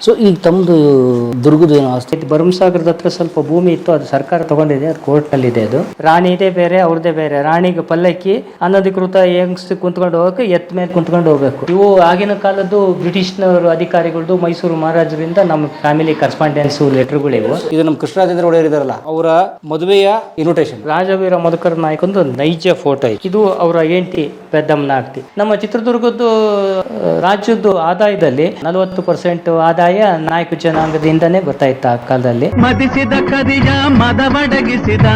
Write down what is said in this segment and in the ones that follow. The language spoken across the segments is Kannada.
ಸೊ ಈಗ ತಮ್ಮದು ದುರ್ಗದ ಏನು ಆಸ್ತಿ? ಇದು ಭರಮಸಾಗರದ ಹತ್ರ ಸ್ವಲ್ಪ ಭೂಮಿ ಇತ್ತು ಅದು ಸರ್ಕಾರ ತಗೊಂಡಿದೆ ಅದು ಕೋರ್ಟ್ನಲ್ಲಿ ಇದೆ ಅದು. ರಾಣಿ ಇದೆ ಬೇರೆ ಅವ್ರದೇ ಬೇರೆ. ರಾಣಿಗೆ ಪಲ್ಲಕ್ಕಿ ಅನಧಿಕೃತ ಹೆಂಗ್ಸ್ ಕುಂತ್ಕೊಂಡು ಹೋಗಕ್ಕೆ ಎತ್ ಮೇಲೆ ಕುಂತ್ಕೊಂಡು ಹೋಗ್ಬೇಕು. ಇವು ಆಗಿನ ಕಾಲದ್ದು ಬ್ರಿಟಿಷ್ನವರು ಅಧಿಕಾರಿಗಳದ್ದು ಮೈಸೂರು ಮಹಾರಾಜರಿಂದ ನಮ್ಮ ಫ್ಯಾಮಿಲಿ ಕರೆಸ್ಪಾಂಡೆನ್ಸ್ ಲೆಟರ್ಗಳಿವು ಇದು ನಮ್ಮ ಕೃಷ್ಣರಾಜೇಂದ್ರ ಒಡೆಯರ್ ಇದಾರಲ್ಲ ಅವರ ಮದುವೆಯ ಇನ್ವಿಟೇಷನ್ ರಾಜವೀರ ಮಧುಕರ್ ನಾಯಕಂದು ನೈಜ ಫೋಟೋ ಇದು ಅವರ ಏಂಟಿ ಪೆದ್ದಮ್ಮನ ಆಗ್ತಿ ನಮ್ಮ ಚಿತ್ರದುರ್ಗದ್ದು ರಾಜ್ಯದ್ದು ಆದಾಯದಲ್ಲಿ ನಲವತ್ತು ಪರ್ಸೆಂಟ್ ಆದಾಯ ನಾಯಕ ಜನಾಂಗದಿಂದನೇ ಇತ್ತು ಆ ಕಾಲದಲ್ಲಿ. ಮದಿಸಿದ ಕದಿಯ ಮದವಡಗಿಸಿದ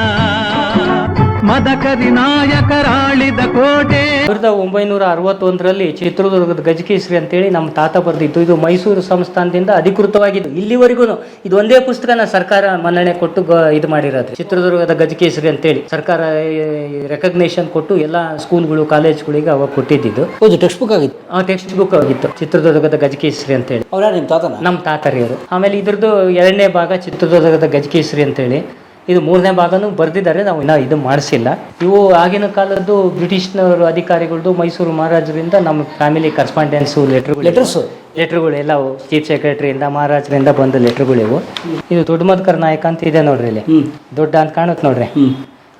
ಮದಕರಿ ನಾಯಕರಾಳಿದ ಕೋಟೆ. ಸಾವಿರದ ಒಂಬೈನೂರ ಅರವತ್ತೊಂದರಲ್ಲಿ ಚಿತ್ರದುರ್ಗದ ಗಜಕೇಸರಿ ಅಂತೇಳಿ ನಮ್ಮ ತಾತ ಬರೆದಿತ್ತು. ಇದು ಮೈಸೂರು ಸಂಸ್ಥಾನದಿಂದ ಅಧಿಕೃತವಾಗಿದ್ದು ಇಲ್ಲಿವರೆಗೂ ಇದು ಒಂದೇ ಪುಸ್ತಕನ ಸರ್ಕಾರ ಮನ್ನಣೆ ಕೊಟ್ಟು ಗ- ಇದು ಮಾಡಿರೋದು. ಚಿತ್ರದುರ್ಗದ ಗಜಕೇಸರಿ ಅಂತೇಳಿ ಸರ್ಕಾರ ರೆಕಗ್ನೇಷನ್ ಕೊಟ್ಟು ಎಲ್ಲ ಸ್ಕೂಲ್ಗಳು ಕಾಲೇಜ್ಗಳಿಗೆ ಅವಾಗ ಕೊಟ್ಟಿದ್ದು ಹೌದು ಟೆಕ್ಸ್ಟ್ ಬುಕ್ ಆಗಿತ್ತು. ಆ ಟೆಕ್ಸ್ಟ್ ಬುಕ್ ಆಗಿತ್ತು. ಚಿತ್ರದುರ್ಗದ ಗಜಕೇಶ್ರಿ ಅಂತೇಳಿ. ಹೇಳಿ ಯಾರು ನಿಮ್ಮ ತಾತನ? ನಮ್ಮ ತಾತರಿಯವರು. ಆಮೇಲೆ ಇದ್ರದ್ದು ಎರಡನೇ ಭಾಗ ಚಿತ್ರದುರ್ಗದ ಗಜಕೇಸರಿ ಅಂತೇಳಿ. ಇದು ಮೂರನೇ ಭಾಗನೂ ಬರೆದಿದ್ದಾರೆ ನಾವು ಇನ್ನೂ ಇದು ಮಾಡಿಸಿಲ್ಲ. ಇವು ಆಗಿನ ಕಾಲದ್ದು ಬ್ರಿಟಿಷ್ನವರು ಅಧಿಕಾರಿಗಳದ್ದು ಮೈಸೂರು ಮಹಾರಾಜರಿಂದ ನಮ್ಮ ಫ್ಯಾಮಿಲಿ ಕರೆಸ್ಪಾಂಡೆನ್ಸು ಲೆಟರ್ ಲೆಟರ್ಸ್ ಲೆಟರ್ಗಳು ಎಲ್ಲ ಚೀಫ್ ಸೆಕ್ರೆಟರಿಯಿಂದ ಮಹಾರಾಜರಿಂದ ಬಂದ ಲೆಟರ್ಗಳಿವು ಇದು ದೊಡ್ಡ ಮಧುಕರ್ ನಾಯಕ ಅಂತ ಇದೆ ನೋಡ್ರಿ ಇಲ್ಲಿ. ದೊಡ್ಡ ಅಂತ ಕಾಣುತ್ತೆ ನೋಡ್ರಿ.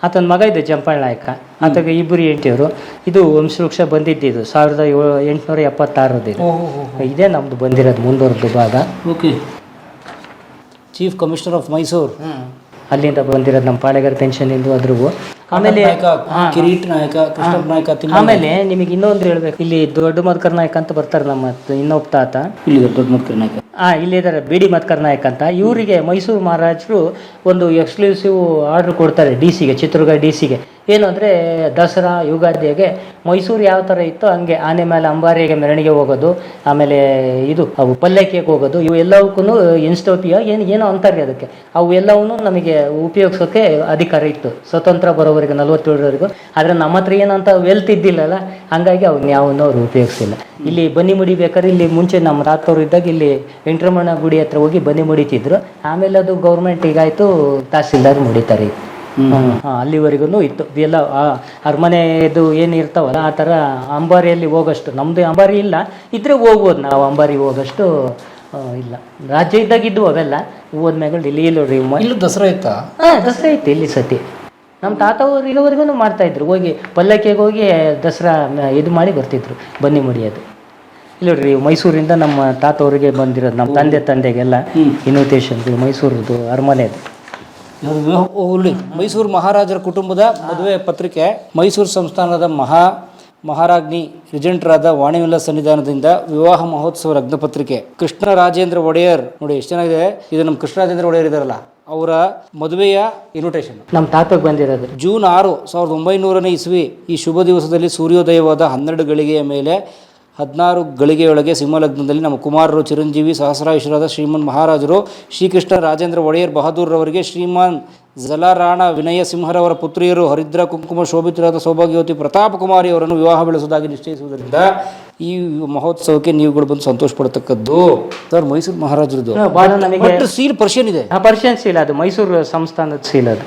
ಆತನ ಮಗ ಇದೆ ಜಂಪಾಳ್ ನಾಯಕ. ಆತಗೆ ಇಬ್ಬರು ಎಂಟಿಯವರು ಇದು ವಂಶವೃಕ್ಷ ಬಂದಿದ್ದು ಸಾವಿರದ ಏಳು ಎಂಟುನೂರ ಎಪ್ಪತ್ತಾರದ್ದು ಇದು. ಇದೇ ನಮ್ದು ಬಂದಿರೋದು ಮುಂದುವರೆದು ಭಾಗ. Okay chief commissioner of Mysuru ಅಲ್ಲಿಂದ ಬಂದಿರೋದು ನಮ್ಮ ಪಾಳೆಗಾರ ಪೆನ್ಷನ್ ಇಂದು ಅದ್ರಿಗೂ ಆಮೇಲೆ ಕಿರೀಟ್ ನಾಯಕ ಕೃಷ್ಣ ನಾಯಕ ಆಮೇಲೆ ನಿಮಗೆ ಇನ್ನೊಂದು ಹೇಳ್ಬೇಕು. ಇಲ್ಲಿ ದೊಡ್ಡ ಮದ್ಕರ್ ನಾಯಕ ಅಂತ ಬರ್ತಾರೆ ನಮ್ಮ ಇನ್ನೊಬ್ಬ ತಾತ. ಇಲ್ಲಿ ದೊಡ್ಡ ಮಧುಕರ್ ನಾಯಕ. ಆ ಇಲ್ಲಿದ್ದಾರೆ ಬಿ ಡಿ ಮದ್ಕರ್ ನಾಯಕ್ ಅಂತ. ಇವರಿಗೆ ಮೈಸೂರು ಮಹಾರಾಜರು ಒಂದು ಎಕ್ಸ್ಕ್ಲೂಸಿವ್ ಆರ್ಡರ್ ಕೊಡ್ತಾರೆ ಡಿ ಸಿಗೆ ಚಿತ್ರದುರ್ಗ ಡಿ ಸಿಗೆ ಏನು ಅಂದರೆ ದಸರಾ, ಯುಗಾದಿಗೆ ಮೈಸೂರು ಯಾವ ಥರ ಇತ್ತು ಹಂಗೆ ಆನೆ ಮೇಲೆ ಅಂಬಾರಿಗೆ ಮೆರವಣಿಗೆ ಹೋಗೋದು, ಆಮೇಲೆ ಇದು ಅವು ಪಲ್ಲಕ್ಕಿಗೆ ಹೋಗೋದು, ಇವು ಎಲ್ಲವಕ್ಕೂ ಇನ್ಸ್ಟೋಪಿಯಾ ಏನು ಏನೋ ಅಂತಾರೆ ಅದಕ್ಕೆ. ಅವು ಎಲ್ಲವನ್ನೂ ನಮಗೆ ಉಪಯೋಗಿಸೋಕ್ಕೆ ಅಧಿಕಾರ ಇತ್ತು. ಸ್ವತಂತ್ರ ಬರೋವರೆಗೆ, ನಲವತ್ತೇಳರವರೆಗೂ. ಆದರೆ ನಮ್ಮ ಹತ್ರ ಏನಂತ ವೆಲ್ತ್ ಇದ್ದಿಲ್ಲಲ್ಲ ಹಂಗಾಗಿ ಅವ್ನ ಯಾವನ್ನೂ ಅವರು ಉಪಯೋಗಿಸಿಲ್ಲ. ಇಲ್ಲಿ ಬನ್ನಿ ಮುಡಿಬೇಕಾದ್ರೆ ಇಲ್ಲಿ ಮುಂಚೆ ನಮ್ಮ ರಾತ್ರವ್ರು ಇದ್ದಾಗ ಇಲ್ಲಿ ವೆಂಕಟರಮಣ ಗುಡಿ ಹತ್ರ ಹೋಗಿ ಬನ್ನಿ ಮುಡಿತಿದ್ರು. ಆಮೇಲೆ ಅದು ಗೌರ್ಮೆಂಟ್ ಈಗಾಯಿತು ತಹಸೀಲ್ದಾರ್ ಮುಡಿತಾರೆ. ಅಲ್ಲಿವರೆಗೂ ಇತ್ತು. ಎಲ್ಲ ಅರಮನೆದು ಏನು ಇರ್ತಾವಲ್ಲ ಆ ಥರ ಅಂಬಾರಿಯಲ್ಲಿ ಹೋಗೋಷ್ಟು ನಮ್ಮದು ಅಂಬಾರಿ ಇಲ್ಲ. ಇದ್ರೆ ಹೋಗ್ಬೋದು ನಾವು ಅಂಬಾರಿ ಹೋಗೋಷ್ಟು ಇಲ್ಲ. ರಾಜ್ಯ ಇದ್ದಾಗ ಇದ್ವು ಅವೆಲ್ಲ ಹೋದ್ಮೇಲೆ ಇಲ್ಲಿ ಇಲ್ಲಿ ಇಲ್ಲೂ ದಸರಾ ಇತ್ತಾ? ಹಾಂ ದಸರಾ ಇತ್ತು ಇಲ್ಲಿ ಸತಿ. ನಮ್ಮ ತಾತ ಅವ್ರು ಇಲ್ಲಿವರೆಗೂ ಮಾಡ್ತಾ ಇದ್ರು. ಹೋಗಿ ಪಲ್ಲಕ್ಕಿಗೆ ಹೋಗಿ ದಸರಾ ಇದು ಮಾಡಿ ಬರ್ತಿದ್ರು ಬನ್ನಿ ಮುಡಿಯೋದು ಇಲ್ಲಿ ನೋಡ್ರಿ ಮೈಸೂರಿಂದ ನಮ್ಮ ತಾತ ಅವರಿಗೆ ಬಂದಿರೋದು ನಮ್ಮ ತಂದೆ ತಂದೆಗೆಲ್ಲ ಇನ್ವಿಟೇಷನ್ ಮೈಸೂರದು ಅರಮನೆದು. ವಿವಾಹ- ಮೈಸೂರು ಮಹಾರಾಜರ ಕುಟುಂಬದ ಮದುವೆ ಪತ್ರಿಕೆ ಮೈಸೂರು ಸಂಸ್ಥಾನದ ಮಹಾ ಮಹಾರಾಜ್ಞಿ ರಿಜೆಂಟ್ರಾದ ವಾಣಿವಿಲ್ಲ ಸನ್ನಿಧಾನದಿಂದ ವಿವಾಹ ಮಹೋತ್ಸವ ಲಗ್ನ ಪತ್ರಿಕೆ ಕೃಷ್ಣ ರಾಜೇಂದ್ರ ಒಡೆಯರ್ ನೋಡಿ ಎಷ್ಟು ಚೆನ್ನಾಗಿದೆ ಇದು ನಮ್ಮ ಕೃಷ್ಣರಾಜೇಂದ್ರ ಒಡೆಯರ್ ಇದಾರಲ್ಲ ಅವರ ಮದುವೆಯ ಇನ್ವಿಟೇಷನ್ ನಮ್ಮ ತಾತಕ್ಕೆ ಬಂದಿರೋದು. ಜೂನ್ ಆರು ಸಾವಿರದ ಒಂಬೈನೂರನೇ ಇಸ್ವಿ ಈ ಶುಭ ದಿವಸದಲ್ಲಿ ಸೂರ್ಯೋದಯವಾದ ಹನ್ನೆರಡು ಗಳಿಗೆಯ ಮೇಲೆ ಹದಿನಾರು ಗಳಿಗೆಯೊಳಗೆ ಸಿಂಹಲಗ್ನದಲ್ಲಿ ನಮ್ಮ ಕುಮಾರರು ಚಿರಂಜೀವಿ ಸಹಸ್ರಾಯುಷರಾದ ಶ್ರೀಮನ್ ಮಹಾರಾಜರು ಶ್ರೀಕೃಷ್ಣ ರಾಜೇಂದ್ರ ಒಡೆಯರ್ ಬಹದ್ದೂರ್ರವರಿಗೆ ಶ್ರೀಮಾನ್ ಜಲರಾಣ ವಿನಯ ಸಿಂಹರವರ ಪುತ್ರಿಯರು ಹರಿದ್ರ ಕುಂಕುಮ ಶೋಭಿತರಾದ ಸೌಭಾಗ್ಯವತಿ ಪ್ರತಾಪ ಕುಮಾರಿ ಅವರನ್ನು ವಿವಾಹ ಬೆಳೆಸುವುದಾಗಿ ನಿಶ್ಚಯಿಸುವುದರಿಂದ ಈ ಮಹೋತ್ಸವಕ್ಕೆ ನೀವುಗಳು ಬಂದು ಸಂತೋಷ ಪಡತಕ್ಕದ್ದು ಸರ್ ಮೈಸೂರು ಮಹಾರಾಜರದು ಭಾಳ ನಮಗೆ ಬಟ್ ಸೀಲ್ ಪರ್ಷಿಯನ್ ಇದೆ. ಪರ್ಷಿಯನ್ ಸೀಲ್ ಅದು ಮೈಸೂರು ಸಂಸ್ಥಾನದ ಸೀಲ್ ಅದು.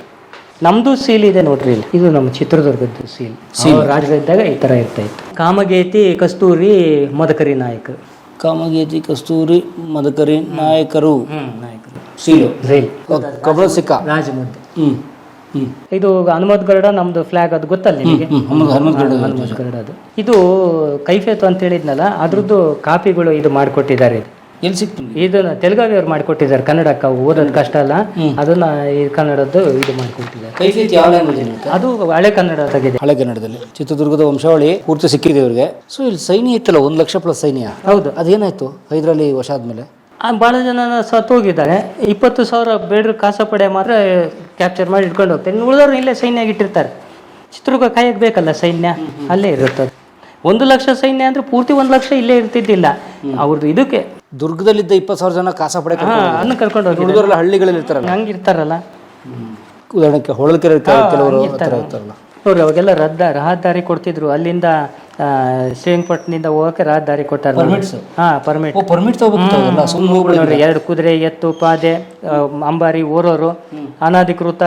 ನಮ್ದು ಸೀಲ್ ಇದೆ ನೋಡ್ರಿ ಇಲ್ಲಿ. ಇದು ನಮ್ಮ ಚಿತ್ರದುರ್ಗದ್ದು ಸೀಲ್ ಸೀಲ್ ರಾಜರಿದ್ದಾಗ ಈ ತರ ಇರ್ತಾ ಇತ್ತು. ಕಾಮಗೇತಿ ಕಸ್ತೂರಿ ಮದಕರಿ ನಾಯಕ. ಕಾಮಗೇತಿ ಕಸ್ತೂರಿ ಮದಕರಿ ನಾಯಕರು. ನಾಯಕರು. ಸೀಲು ಜೈಲ್ ಕಬಳ ಸಿಕ್ಕ ರಾಜಮುದ್ದೆ. ಹ್ಮ್ ಹ್ಮ್. ಇದು ಹನುಮತ್ ಗರ್ಡ ನಮ್ದು ಫ್ಲಾಗ್ ಅದು ಗೊತ್ತಲ್ಲ ನಿಮಗೆ? ಅದು. ಇದು ಕೈಫೇತು ಅಂತ ಹೇಳಿದ್ನಲ್ಲ ಅದ್ರದ್ದು ಕಾಪಿಗಳು ಇದು ಮಾಡಿಕೊಟ್ಟಿದ್ದಾರೆ. ಇದು ಎಲ್ಲಿ ಸಿಕ್ತು? ಇದನ್ನ ತೆಲುಗಾವಿ ಅವ್ರು ಮಾಡಿಕೊಟ್ಟಿದ್ದಾರೆ. ಕನ್ನಡಕ್ಕೆ ಅವು ಓದೋದು ಕಷ್ಟ ಅಲ್ಲ. ಅದನ್ನ ಈ ಕನ್ನಡದ್ದು ಇದು ಮಾಡಿಕೊಟ್ಟಿದ್ದಾರೆ. ಕೈಫಿಯತ್ ಯಾವ ಲ್ಯಾಂಗ್ವೇಜ್ ಅದು ಹಳೆ ಕನ್ನಡ ತೆಗೆದೆ ಹಳೆ ಕನ್ನಡದಲ್ಲಿ. ಚಿತ್ರದುರ್ಗದ ವಂಶಾವಳಿ ಪೂರ್ತಿ ಸಿಕ್ಕಿದೆ ಇವ್ರಿಗೆ. ಸೊ ಇಲ್ಲಿ ಸೈನ್ಯ ಇತ್ತಲ್ಲ ಒಂದು ಲಕ್ಷ ಪ್ಲಸ್ ಸೈನ್ಯ? ಹೌದು. ಅದೇನಾಯ್ತು? ಹೈದರಾಲಿ ವಶ ಆದ್ಮೇಲೆ? ಭಾಳ ಜನ ಸತ್ತೋಗಿದ್ದಾರೆ ಇಪ್ಪತ್ತು ಸಾವಿರ ಬೇಡ್ರ ಕಾಸಪಡೆ ಮಾತ್ರ ಕ್ಯಾಪ್ಚರ್ ಮಾಡಿ ಇಟ್ಕೊಂಡು ಹೋಗ್ತಾರೆ. ಉಳಿದವ್ರು ಇಲ್ಲೇ ಸೈನ್ಯ ಇಟ್ಟಿರ್ತಾರೆ. ಚಿತ್ರದುರ್ಗ ಕಾಯಕ್ಕೆ ಬೇಕಲ್ಲ ಸೈನ್ಯ? ಅಲ್ಲೇ ಇರುತ್ತದೆ ಒಂದು ಲಕ್ಷ ಸೈನ್ಯ ಅಂದ್ರೆ ಪೂರ್ತಿ ಒಂದು ಲಕ್ಷ ಇಲ್ಲೇ ಇರ್ತಿದ್ದಿಲ್ಲ. ಅವ್ರದ್ದು ಇದಕ್ಕೆ ದುರ್ಗದಲ್ಲಿದ್ದ ಇಪ್ಪತ್ತು ಸಾವಿರ ಜನ ಕಾಸ ಪಡೆ ಕರ್ಕೊಂಡು ಹೋಗಿ ಹುಡುಗರೆಲ್ಲ ಹಳ್ಳಿಗಳಲ್ಲಿ ಇರ್ತಾರಲ್ಲ? ಹಂಗಿರ್ತಾರಲ್ಲ. ಉದಾಹರಣೆಗೆ ಹೊಳಲ್ಕೆರೆ ಕೆಲವರು ಇರ್ತಾರಲ್ಲ. ಅವಾಗೆಲ್ಲ ರದ್ದ ರಹದಾರಿ ಕೊಡ್ತಿದ್ರು. ಅಲ್ಲಿಂದ ಶ್ರೀರಂಗಪಟ್ಟಣದಿಂದ ಹೋಗಕ್ಕೆ ರಹದಾರಿ ಕೊಟ್ಟಾರ ಹಾ ಪರ್ಮಿಟ್ ಪರ್ಮಿಟ್ ನೋಡ್ರಿ ಎರಡು ಕುದುರೆ ಎತ್ತು ಪಾದೆ ಅಂಬಾರಿ ಓರೋರು ಅನಧಿಕೃತ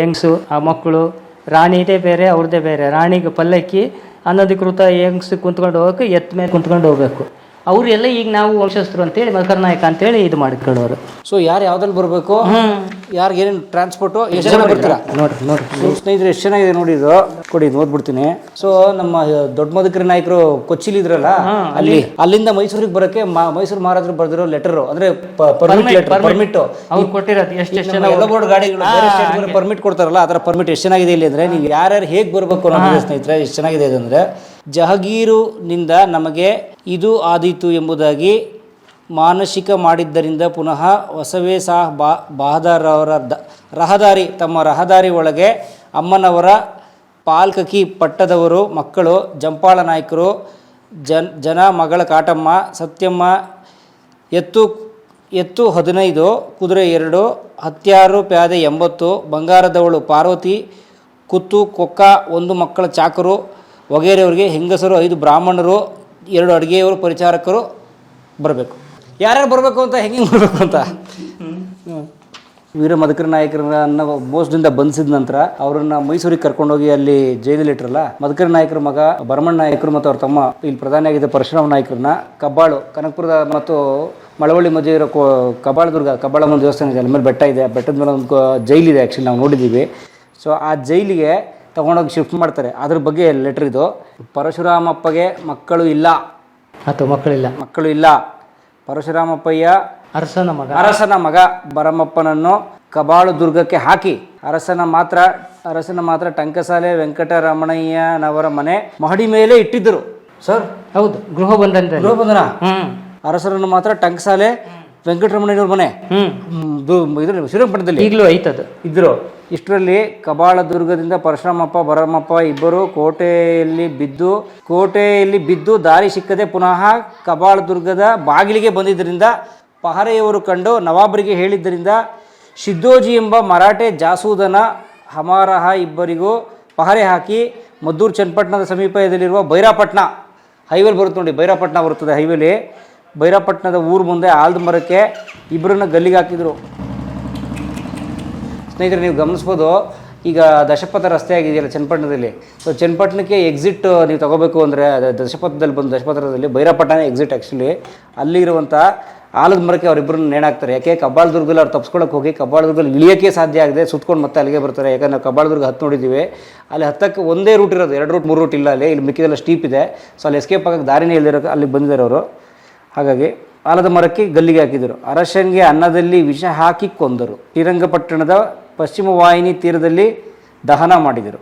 ಯಂಗ್ಸು ಆ ಮಕ್ಕಳು. ರಾಣಿದೇ ಬೇರೆ ಅವ್ರದ್ದೇ ಬೇರೆ. ರಾಣಿಗೆ ಪಲ್ಲಕ್ಕಿ ಅನಧಿಕೃತ ಯಂಗ್ಸ್ ಕುಂತ್ಕೊಂಡು ಹೋಗಕ್ಕೆ ಎತ್ತ ಮೇಲೆ ಕುಂತ್ಕೊಂಡು ಹೋಗ್ಬೇಕು. ಅವರೆಲ್ಲ ಈಗ ನಾವು ವಂಶಸ್ಥರು ಅಂತೇಳಿ ಮಲ್ಕರ್ ನಾಯಕ ಅಂತೇಳಿ ಇದು ಮಾಡ್ಕೊಳ್ಳೋರು ಸೊ ಯಾರು ಯಾವ್ದಲ್ಲಿ ಬರಬೇಕು? ಯಾರಿಗೆ ಏನೇನು ಟ್ರಾನ್ಸ್ಪೋರ್ಟು ಎಷ್ಟು ಜನ ಬರ್ತೀರಾ? ನೋಡಿ ನೋಡಿ ಸ್ನೇಹಿತರೆ ಎಷ್ಟು ಚೆನ್ನಾಗಿದೆ ನೋಡಿ ಇದು? ಕೊಡಿ ಇದು ಓದ್ಬಿಡ್ತೀನಿ ಸೊ ನಮ್ಮ ದೊಡ್ಡ ಮದಕರಿ ನಾಯಕರು ಕೊಚ್ಚಿಲಿ ಇದ್ರಲ್ಲ ಅಲ್ಲಿ ಅಲ್ಲಿಂದ ಮೈಸೂರಿಗೆ ಬರೋಕೆ ಮೈಸೂರು ಮಹಾರಾಜರು ಬರೆದಿರೋ ಲೆಟರ್ ಅಂದ್ರೆ ಪರ್ಮಿಟ್ ಲೆಟರ್ ಪರ್ಮಿಟ್ ಅವ್ರು ಕೊಟ್ಟಿರೋದು ಎಷ್ಟು ಎಷ್ಟು ಜನ ಎಲ್ಲ ಬೋರ್ಡ್ ಗಾಡಿಗಳು ಪರ್ಮಿಟ್ ಕೊಡ್ತಾರಲ್ಲ ಅದರ ಪರ್ಮಿಟ್ ಎಷ್ಟು ಚೆನ್ನಾಗಿದೆ ಇಲ್ಲಿ ಅಂದ್ರೆ ನೀವು ಯಾರ್ಯಾರು ಹೇಗೆ ಬರಬೇಕು ಅನ್ನೋದು ಸ್ನೇಹಿತರೆ ಎಷ್ಟು ಚೆನ್ನಾಗಿದೆ ಅಂದ್ರೆ. ಜಹಗೀರುನಿಂದ ನಮಗೆ ಇದು ಆದೀತು ಎಂಬುದಾಗಿ ಮಾನಸಿಕ ಮಾಡಿದ್ದರಿಂದ ಪುನಃ ಹೊಸವೇ ಸಾಹ್ ಬಾ, ಬಹದಾರವರ ದ, ರಹದಾರಿ, ತಮ್ಮ ರಹದಾರಿ ಒಳಗೆ ಅಮ್ಮನವರ ಪಾಲ್ಕಕಿ ಪಟ್ಟದವರು ಮಕ್ಕಳು, ಜಂಪಾಳ ನಾಯಕರು, ಜನ್, ಜನ ಮಗಳ ಕಾಟಮ್ಮ, ಸತ್ಯಮ್ಮ, ಎತ್ತು ಎತ್ತು ಹದಿನೈದು, ಕುದುರೆ ಎರಡು ಹತ್ಯಾರು ಪ್ಯಾದೆ ಎಂಬತ್ತು, ಬಂಗಾರದವಳು ಪಾರ್ವತಿ, ಕುತ್ತು, ಕೊಕ್ಕ, ಒಂದು ಮಕ್ಕಳ ಚಾಕರು ವಗೇರೆಯವರಿಗೆ ಹೆಂಗಸರು ಐದು ಬ್ರಾಹ್ಮಣರು, ಎರಡು ಅಡುಗೆಯವರು, ಪರಿಚಾರಕರು ಬರಬೇಕು. ಯಾರ್ಯಾರು ಬರಬೇಕು ಅಂತ, ಹೆಂಗೆ ಬರಬೇಕು ಅಂತ? ವೀರ ಮದಕರ ನಾಯಕರನ್ನ ಮೋಸದಿಂದ ಬಂಧಿಸಿದ ನಂತರ ಅವರನ್ನ ಮೈಸೂರಿಗೆ ಕರ್ಕೊಂಡೋಗಿ ಅಲ್ಲಿ ಜೈಲಲ್ಲಿ ಇಟ್ರಲ್ಲ ಮಧುಕರ ನಾಯಕರ ಮಗ ಭರಮಣ್ಣ ನಾಯಕರು ಮತ್ತು ಅವ್ರ ತಮ್ಮ, ಇಲ್ಲಿ ಪ್ರಧಾನಿಯಾಗಿದ್ದ ಪರಶುರಾಮ ನಾಯಕರನ್ನ ಕಬ್ಬಾಳು, ಕನಕಪುರದ ಮತ್ತು ಮಳವಳ್ಳಿ ಮಧ್ಯೆ ಇರೋ ಕೋ, ಕಬ್ಬಾಳದುರ್ಗ, ಕಬ್ಬಾಳಮ್ಮ ದೇವಸ್ಥಾನ ಇದೆ, ಅಲ್ಲಿ ಮೇಲೆ ಬೆಟ್ಟ ಇದೆ, ಬೆಟ್ಟದ ಮೇಲೆ ಒಂದು ಜೈಲಿದೆ ಆ್ಯಕ್ಚುಲಿ ನಾವು ನೋಡಿದ್ದೀವಿ. ಸೊ ಆ ಜೈಲಿಗೆ ತಗೊಂಡೋಗಿ ಶಿಫ್ಟ್ ಮಾಡ್ತಾರೆ. ಅದ್ರ ಬಗ್ಗೆ ಲೆಟ್ರ್ ಇದು. ಪರಶುರಾಮಪ್ಪಗೆ ಮಕ್ಕಳು ಇಲ್ಲ. ಅಥವಾ ಮಕ್ಕಳಿಲ್ಲ. ಮಕ್ಕಳು ಇಲ್ಲ. ಪರಶುರಾಮಪ್ಪಯ್ಯ ಅರಸನ ಮಗ. ಅರಸನ ಮಗ ಬರಮಪ್ಪನನ್ನು ಕಬಾಳು ದುರ್ಗಕ್ಕೆ ಹಾಕಿ. ಅರಸನ ಮಾತ್ರ ಅರಸನ ಮಾತ್ರ ಟಂಕಸಾಲೆ ವೆಂಕಟರಮಣಯ್ಯನವರ ಮನೆ ಮಹಡಿ ಮೇಲೆ ಇಟ್ಟಿದ್ದರು. ಸರ್? ಹೌದು ಗೃಹ ಬಂಧನ ಗೃಹ ಬಂಧನ? ಅರಸರನ್ನು ಮಾತ್ರ ಟಂಕಸಾಲೆ ವೆಂಕಟರಮಣಯ್ಯನವರ ಮನೆ. ಹ್ಮ್. ಹ್ಮ್, ದು- ಇದ್ರ ಶ್ರೀರಂಗಪಟ್ಟಣದಲ್ಲಿ. ಈಗಲೂ ಐತದು. ಇದ್ರು. ಇಷ್ಟರಲ್ಲಿ ಕಬಾಳ ದುರ್ಗದಿಂದ ಪರಶುರಾಮಪ್ಪ ಬರಮಪ್ಪ ಇಬ್ಬರು ಕೋಟೆಯಲ್ಲಿ ಬಿದ್ದು ಕೋಟೆಯಲ್ಲಿ ಬಿದ್ದು ದಾರಿ ಸಿಕ್ಕದೆ ಪುನಃ ಕಬಾಳ ದುರ್ಗದ ಬಾಗಿಲಿಗೆ ಬಂದಿದ್ದರಿಂದ ಪಹರೆಯವರು ಕಂಡು ನವಾಬರಿಗೆ ಹೇಳಿದ್ದರಿಂದ ಸಿದ್ದೋಜಿ ಎಂಬ ಮರಾಠೆ ಜಾಸೂದನ ಹಮಾರಹ ಇಬ್ಬರಿಗೂ ಪಹರೆ ಹಾಕಿ ಮದ್ದೂರು ಚನ್ನಪಟ್ಟಣದ ಸಮೀಪದಲ್ಲಿರುವ ಭೈರಾಪಟ್ಟಣ ಹೈವೇಲಿ ಬರುತ್ತೆ ನೋಡಿ ಭೈರಾಪಟ್ಟಣ ಬರುತ್ತದೆ ಹೈವೇಲಿ. ಭೈರಾಪಟ್ಟಣದ ಊರು ಮುಂದೆ ಆಲ್ದ ಮರಕ್ಕೆ ಇಬ್ಬರನ್ನ ಗಲ್ಲಿಗೆ ಹಾಕಿದರು. ಸ್ನೇಹಿತರೆ, ನೀವು ಗಮನಿಸ್ಬೋದು, ಈಗ ದಶಪಥ ರಸ್ತೆ ಆಗಿದೆಯಲ್ಲ ಚನ್ನಪಟ್ಟಣದಲ್ಲಿ. ಸೊ ಚನ್ನಪಟ್ಟಣಕ್ಕೆ ಎಕ್ಸಿಟ್ ನೀವು ತಗೋಬೇಕು ಅಂದರೆ ದಶಪಥದಲ್ಲಿ ಬಂದು ದಶಪಥದಲ್ಲಿ ಭೈರಪಟ್ಟಣ ಎಕ್ಸಿಟ್ ಆ್ಯಕ್ಚುಲಿ ಅಲ್ಲಿರುವಂಥ ಆಲದ ಮರಕ್ಕೆ ಅವರಿಬ್ಬರು ನೇಣಾಕ್ತಾರೆ. ಯಾಕೆ? ಕಬ್ಬಾಳ ದುರ್ಗದಲ್ಲಿ ಅವ್ರು ತಪ್ಸ್ಕೊಳಕ್ಕೆ ಹೋಗಿ ಕಬ್ಬಾಳ ದುರ್ಗದಲ್ಲಿ ಇಳಿಯೋಕ್ಕೆ ಸಾಧ್ಯ ಆಗದೆ ಸುತ್ಕೊಂಡು ಮತ್ತೆ ಅಲ್ಲಿಗೆ ಬರ್ತಾರೆ. ಯಾಕಂದ್ರೆ ನಾವು ಕಬ್ಬಾಳ ದುರ್ಗ ಹತ್ತು ನೋಡಿದ್ದೀವಿ. ಅಲ್ಲಿ ಹತ್ತಕ್ಕೆ ಒಂದೇ ರೂಟ್ ಇರೋದು, ಎರಡು ರೂಟ್ ಮೂರು ರೂಟ್ ಇಲ್ಲ ಅಲ್ಲಿ. ಇಲ್ಲಿ ಮಿಕ್ಕಿದೆಲ್ಲ ಸ್ಟೀಪ್ ಇದೆ. ಸೊ ಅಲ್ಲಿ ಎಸ್ಕೇಪ್ ಆಗಕ್ಕೆ ದಾರಿನೇ ಇಲ್ಲದಿರೋ ಅಲ್ಲಿ ಬಂದಿದ್ದಾರೆ ಅವರು. ಹಾಗಾಗಿ ಆಲದ ಮರಕ್ಕೆ ಗಲ್ಲಿಗೆ ಹಾಕಿದರು. ಅರಶಂಗೆ ಅನ್ನದಲ್ಲಿ ವಿಷ ಹಾಕಿ ಕೊಂದರು. ಶ್ರೀರಂಗಪಟ್ಟಣದ ಪಶ್ಚಿಮ ವಾಹಿನಿ ತೀರದಲ್ಲಿ ದಹನ ಮಾಡಿದರು.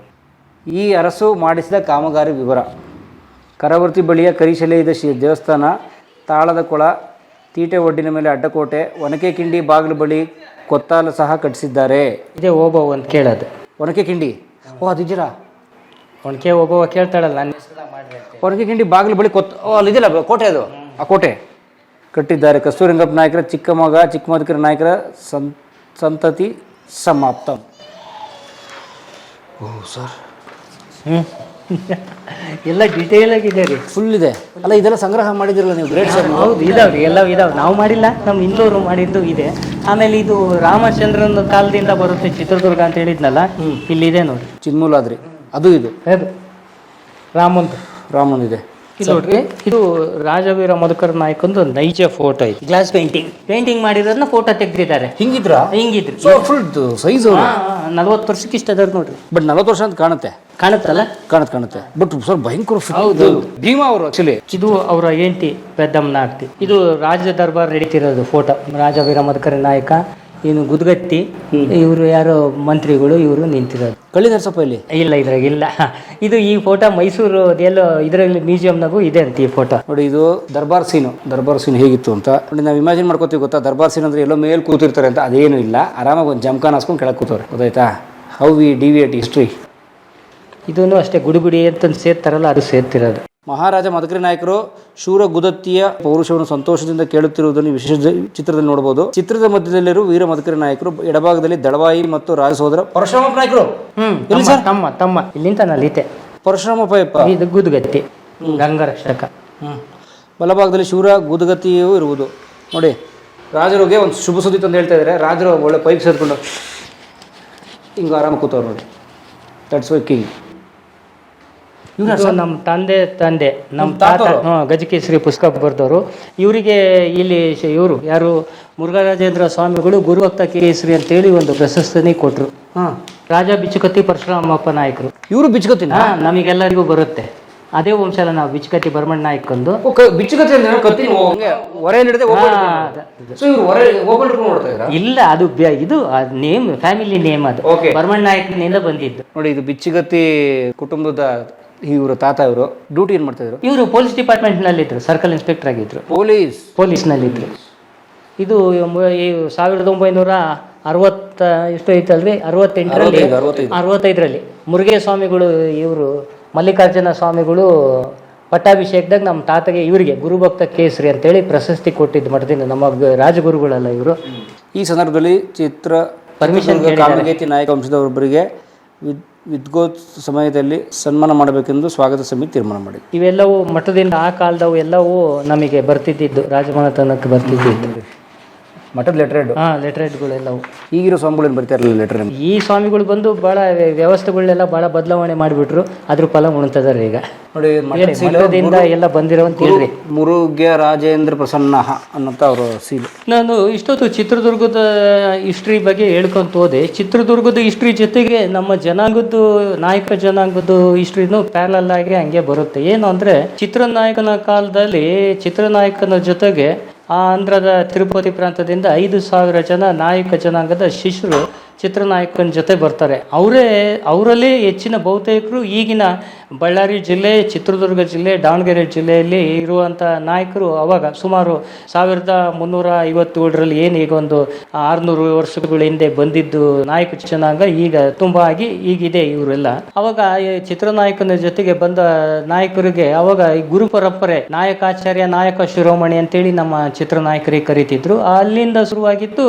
ಈ ಅರಸು ಮಾಡಿಸಿದ ಕಾಮಗಾರಿ ವಿವರ. ಕರವರ್ತಿ ಬಳಿಯ ಕರಿಶಲೆಯಿದ ಶ್ರೀ ದೇವಸ್ಥಾನ ತಾಳದ ಕೊಳ ತೀಟೆ ಒಡ್ಡಿನ ಮೇಲೆ ಅಡ್ಡಕೋಟೆ ಒನಕೆ ಕಿಂಡಿ ಬಾಗಿಲು ಬಳಿ ಕೊತ್ತಾಲ ಸಹ ಕಟ್ಟಿಸಿದ್ದಾರೆ. ಇದೇ ಓಬವ್ ಅಂತ ಕೇಳೋದು. ಒನಕೆ ಕಿಂಡಿ ಓ ಅದಿದ್ದೀರಾ ಒನಕೆ ಓಬವ್ವ ಕೇಳ್ತಾಳಲ್ಲ ಒನಕೆ ಕಿಂಡಿ ಬಾಗಿಲು ಬಳಿ ಕೊತ್ತ ಓ ಅಲ್ಲಿದೆಯಲ್ಲ ಬ- ಕೋಟೆ ಅದು? ಆ ಕೋಟೆ? ಕಟ್ಟಿದ್ದಾರೆ. ಕಸ್ತೂರಿಂಗಪ್ಪ ನಾಯಕರ ಚಿಕ್ಕ ಮಗ ಚಿಕ್ಕ ಮದಕರ ನಾಯಕರ ಸಂ ಸಂತತಿ ಸಮಾಪ್ತ. ಓ ಸರ್. ಎಲ್ಲ ಡೀಟೇಲ್ ಆಗಿದೆ ರೀ. ಫುಲ್ ಇದೆ. ಅಲ್ಲ ಇದೆಲ್ಲ ಸಂಗ್ರಹ ಮಾಡಿದಿರಲ್ಲ ನೀವು? ಗ್ರೇಟ್ ಸರ್ ಹೌದು ಇದಾವ್ರಿ ಎಲ್ಲ ಇದಾವೆ ನಾವು ಮಾಡಿಲ್ಲ ನಮ್ಮ ಇನ್ನೂರು ಮಾಡಿದ್ದು ಇದೆ. ಆಮೇಲೆ ಇದು ರಾಮಚಂದ್ರನ ಕಾಲದಿಂದ ಬರುತ್ತೆ ಚಿತ್ರದುರ್ಗ ಅಂತ ಹೇಳಿದ್ನಲ್ಲ ಇಲ್ಲಿದೆ ನೋಡಿ. ಚಿನ್ಮೂಲಾದ್ರಿ. ಅದು ಇದು. ರಾಮಂದು. ರಾಮನ್ ಇದೆ ನೋಡ್ರಿ ಇದು ರಾಜವೀರ ಮಧುಕರ ನಾಯಕಂದು ನೈಜ ಫೋಟೋ ಇದೆ. ಗ್ಲಾಸ್ ಪೇಂಟಿಂಗ್ ಪೇಂಟಿಂಗ್ ಮಾಡಿರೋದನ್ನ ಫೋಟೋ ತೆಗ್ದಿದ್ದಾರೆ. ಹಿಂಗಿದ್ರ? ಹಿಂಗಿದ್ರು. ಸೊ ಫುಲ್ ಸೈಜ್ ನಲ್ವತ್ತು ವರ್ಷಕ್ಕೆ ಇಷ್ಟ ಅದಾರ ನೋಡ್ರಿ. ಬಟ್ ನಲ್ವತ್ತು ವರ್ಷ ಅಂತ ಕಾಣುತ್ತೆ? ಕಾಣುತ್ತಲ್ಲ? ಕಾಣುತ್ತೆ ಕಾಣುತ್ತೆ. ಬಟ್ ಸರ್ ಭಯಂಕರ ಹೌದು. ಭೀಮಾ ಅವರು ಆಕ್ಚುಲಿ ಇದು ಅವರ ಹೆಂಡತಿ ಪೆದ್ದಮ್ಮನ ಆಗ್ತಿ ಇದು ರಾಜ ದರ್ಬಾರ್ ನಡೀತಿರೋದು ಫೋಟೋ ರಾಜವೀರ ಮಧುಕರ ನಾಯಕ. ಇನ್ನು ಗುದ್ಗಟ್ಟಿ ಇವರು ಯಾರೋ ಮಂತ್ರಿಗಳು ಇವರು ನಿಂತಿರೋದು. ಸ್ವಲ್ಪ ಇಲ್ಲಿ? ಇಲ್ಲ ಇದ್ರಾಗ ಇಲ್ಲ. ಇದು ಈ ಫೋಟೋ ಮೈಸೂರು ಎಲ್ಲೋ ಇದರಲ್ಲಿ ಮ್ಯೂಸಿಯಂನಾಗೂ ಇದೆ ಅಂತ ಈ ಫೋಟೋ. ನೋಡಿ ಇದು ದರ್ಬಾರ್ ಸೀನು. ದರ್ಬಾರ್ ಸೀನ್ ಹೇಗಿತ್ತು ಅಂತ. ನೋಡಿ ನಾವು ಇಮ್ಯಾಜಿನ್ ಮಾಡ್ಕೋತೀವಿ ಗೊತ್ತಾ? ದರ್ಬಾರ್ ಸೀನ್ ಅಂದ್ರೆ ಎಲ್ಲೋ ಮೇಲೆ ಕೂತಿರ್ತಾರೆ ಅಂತ ಅದೇನು ಇಲ್ಲ. ಆರಾಮಾಗಿ ಒಂದು ಜಮ್ಕಾನ್ ಹಾಸ್ಕೊಂಡು ಕೆಳಗೆ ಕೂತವ್ರೆ. ಗೊತ್ತಾಯ್ತಾ? ಹೌ ವಿ ಡಿವಿಯೇಟ್ ಹಿಸ್ಟ್ರಿ ಇದೂ ಅಷ್ಟೇ ಗುಡುಗುಡಿ ಅಂತ ಸೇರ್ತಾರಲ್ಲ ಅದು ಸೇರ್ತಿರೋದು. ಮಹಾರಾಜ ಮದಕರಿ ನಾಯಕರು ಶೂರ ಗುದತ್ತಿಯ ಪೌರುಷವನ್ನು ಸಂತೋಷದಿಂದ ಕೇಳುತ್ತಿರುವುದನ್ನು ವಿಶೇಷ ಚಿತ್ರದಲ್ಲಿ ನೋಡಬಹುದು. ಚಿತ್ರದ ಮಧ್ಯದಲ್ಲಿರುವ ವೀರ ಮದಕರಿ ನಾಯಕರು ಎಡಭಾಗದಲ್ಲಿ ದಳವಾಯಿ ಮತ್ತು ರಾಜ ಸಹೋದರ ಪರಶುರಾಮ ನಾಯಕರು. ತಮ್ಮ ತಮ್ಮ ತಮ್ಮ ಇಲ್ಲಿಂದ ನಲಿತೆ ಪರಶುರಾಮ ಪಯಪ್ಪ ಇದು ಗುದ್ಗತ್ತಿ ಗಂಗರಕ್ಷಕ. ಹ್ಮ್. ಬಲಭಾಗದಲ್ಲಿ ಶೂರ ಗುದಗತಿಯೂ ಇರುವುದು. ನೋಡಿ ರಾಜರಿಗೆ ಒಂದು ಶುಭ ಸುದ್ದಿ ತಂದು ಹೇಳ್ತಾ ಇದ್ದಾರೆ. ರಾಜರು ಒಳ್ಳೆ ಪೈಪ್ ಸೇರ್ಕೊಂಡು ಹಿಂಗೆ ಆರಾಮ ಕೂತವ್ರು ನೋಡಿ. ದಟ್ಸ್ ವೈ ಕಿಂಗ್ ಇದು ನಮ್ಮ ತಂದೆ ತಂದೆ ನಮ್ಮ ತಾತ ಗಜಕೇಸರಿ ಪುಸ್ತಕ ಬರೆದವರು. ಇವರಿಗೆ ಇಲ್ಲಿ ಇವರು ಯಾರು ಮುರುಘರಾಜೇಂದ್ರ ಸ್ವಾಮಿಗಳು ಗುರುಭಕ್ತ ಕೇಸರಿ ಅಂತೇಳಿ ಒಂದು ಪ್ರಶಸ್ತಿನೇ ಕೊಟ್ಟರು ಹಾಂ. ರಾಜ ಬಿಚ್ಚುಕತ್ತಿ ಪರಶುರಾಮಪ್ಪ ನಾಯಕರು. ಇವರು ಬಿಚ್ಚುಕತ್ತಿ ಹಾಂ ನಮಗೆಲ್ಲರಿಗೂ ಬರುತ್ತೆ. ಅದೇ ವಂಶಲ ನಾವು ಬಿಚ್ಚುಕತ್ತಿ ಬರ್ಮಣ್ಣ ನಾಯಕಂದು ಬಿಚ್ಚುಕತ್ತಿ ಅಂದ್ರೆ ಕತ್ತಿ ಹಂಗೆ ಹೊರೆ ಹಿಡಿದೆ ಸೊ ಇವ್ರು ಹೊರೆ ಓಪನ್ ನೋಡ್ತಾ ಇಲ್ಲ ಅದು ಇದು ನೇಮ್ ಫ್ಯಾಮಿಲಿ ನೇಮ್ ಅದು. ಭರಮಣ್ಣ ನಾಯಕನಿಂದ ಬಂದಿದ್ದು. ನೋಡಿ ಇದು ಬಿಚ್ಚುಗತ್ತಿ ಕುಟುಂಬದ ಇವರು ತಾತ ಇವರು ಡ್ಯೂಟಿ ಏನು ಮಾಡ್ತಾ ಇದ್ರು? ಇವರು ಪೊಲೀಸ್ ಡಿಪಾರ್ಟ್ಮೆಂಟ್ನಲ್ಲಿ ಇದ್ರು ಸರ್ಕಲ್ ಇನ್ಸ್ಪೆಕ್ಟರ್ ಆಗಿದ್ರು ಪೊಲೀಸ್ ಪೊಲೀಸ್ ಇದು ಇದ್ರು ಇದು ಸಾವಿರದ ಒಂಬೈನೂರ ಅರವತ್ತ ಎಷ್ಟು ಐತಲ್ರಿ? ಅರವತ್ತೆಂಟರಲ್ಲಿ. ಅರವತ್ತೈದು, ಅರವತ್ತೈದು. ಅರವತ್ತೈದರಲ್ಲಿ. ಮುರುಘೇ ಸ್ವಾಮಿಗಳು ಇವರು ಮಲ್ಲಿಕಾರ್ಜುನ ಸ್ವಾಮಿಗಳು ಪಟ್ಟಾಭಿಷೇಕದಾಗ ನಮ್ಮ ತಾತಗೆ ಇವರಿಗೆ ಗುರುಭಕ್ತ ಕೇಸರಿ ಅಂತೇಳಿ ಪ್ರಶಸ್ತಿ ಕೊಟ್ಟಿದ್ದು ಮಠದಿಂದ ನಮ್ಮ ಗ- ರಾಜಗುರುಗಳಲ್ಲ ಇವರು. ಈ ಸಂದರ್ಭದಲ್ಲಿ ಚಿತ್ರ ಪರ್ಮಿಷನ್ ಕಾಮಗೇತಿ ನಾಯಕ ವಂಶದವರೊಬ್ಬರಿಗೆ ವಿದ್ ವಿದ್ಗೋತ್ ಸಮಯದಲ್ಲಿ ಸನ್ಮಾನ ಮಾಡಬೇಕೆಂದು ಸ್ವಾಗತ ಸಮಿತಿ ತೀರ್ಮಾನ ಮಾಡಿದೆ. ಇವೆಲ್ಲವೂ ಮಠದಿಂದ ಆ ಕಾಲದವು ಎಲ್ಲವೂ ನಮಗೆ ಬರ್ತಿದ್ದಿದ್ದು, ರಾಜಮನೆತನಕ್ಕೆ ಬರ್ತಿದ್ದಿದ್ದು. ಮಠದ ಲೆಟರ್ ಹಾ ಲೆಟ್ರೇಟ್ಗಳೆಲ್ಲವು ಈಗಿರೋ ಸ್ವಾಮಿಗಳು ಏನು ಬರ್ತಾ ಇರಲಿಲ್ಲ ಲೆಟರ್ ಈ ಸ್ವಾಮಿಗಳು ಬಂದು ಭಾಳ ವ್ಯವಸ್ಥೆಗಳನ್ನೆಲ್ಲ ಭಾಳ ಬದಲಾವಣೆ ಮಾಡಿಬಿಟ್ರು. ಅದ್ರ ಫಲ ಉಣ್ತದಾರೆ ಈಗ. ನೋಡಿ ಮಠದಿಂದ ಎಲ್ಲ ಬಂದಿರೋ ಅಂತ ಹೇಳ್ರಿ. ಮುರುಗ್ಯ ರಾಜೇಂದ್ರ ಪ್ರಸನ್ನ ಅನ್ನೋಂಥ ಅವರು ಸೀಲು. ನಾನು ಇಷ್ಟೊತ್ತು ಚಿತ್ರದುರ್ಗದ ಹಿಸ್ಟ್ರಿ ಬಗ್ಗೆ ಹೇಳ್ಕೊಂತ ಹೋದೆ. ಚಿತ್ರದುರ್ಗದ ಹಿಸ್ಟ್ರಿ ಜೊತೆಗೆ ನಮ್ಮ ಜನಾಂಗದ್ದು ನಾಯಕ ಜನಾಂಗದ್ದು ಹಿಸ್ಟ್ರಿನೂ ಪ್ಯಾರಲ್ ಆಗಿ ಹಂಗೆ ಬರುತ್ತೆ. ಏನು ಅಂದ್ರೆ ಚಿತ್ರನಾಯಕನ ಕಾಲದಲ್ಲಿ ಚಿತ್ರನಾಯಕನ ಜೊತೆಗೆ ಆಂಧ್ರದ ತಿರುಪತಿ ಪ್ರಾಂತದಿಂದ ಐದು ಸಾವಿರ ಜನ ನಾಯಕ ಜನಾಂಗದ ಶಿಷ್ಯರು ಚಿತ್ರನಾಯಕನ ಜೊತೆ ಬರ್ತಾರೆ. ಅವರೇ, ಅವರಲ್ಲೇ ಹೆಚ್ಚಿನ ಬಹುತೇಕರು ಈಗಿನ ಬಳ್ಳಾರಿ ಜಿಲ್ಲೆ, ಚಿತ್ರದುರ್ಗ ಜಿಲ್ಲೆ, ದಾವಣಗೆರೆ ಜಿಲ್ಲೆಯಲ್ಲಿ ಇರುವಂಥ ನಾಯಕರು ಅವಾಗ ಸುಮಾರು ಸಾವಿರದ ಮುನ್ನೂರ ಐವತ್ತೇಳರಲ್ಲಿ ಏನು ಈಗ ಒಂದು ಆರುನೂರು ವರ್ಷಗಳ ಹಿಂದೆ ಬಂದಿದ್ದು ನಾಯಕ ಜನಾಂಗ ಈಗ ತುಂಬ ಆಗಿ ಈಗಿದೆ ಇವರೆಲ್ಲ. ಅವಾಗ ಚಿತ್ರನಾಯಕನ ಜೊತೆಗೆ ಬಂದ ನಾಯಕರಿಗೆ ಅವಾಗ ಗುರು ಪರಂಪರೆ, ನಾಯಕಾಚಾರ್ಯ, ನಾಯಕ ಶಿರೋಮಣಿ ಅಂತೇಳಿ ನಮ್ಮ ಚಿತ್ರನಾಯಕರಿಗೆ ಕರಿತಿದ್ರು. ಅಲ್ಲಿಂದ ಶುರುವಾಗಿತ್ತು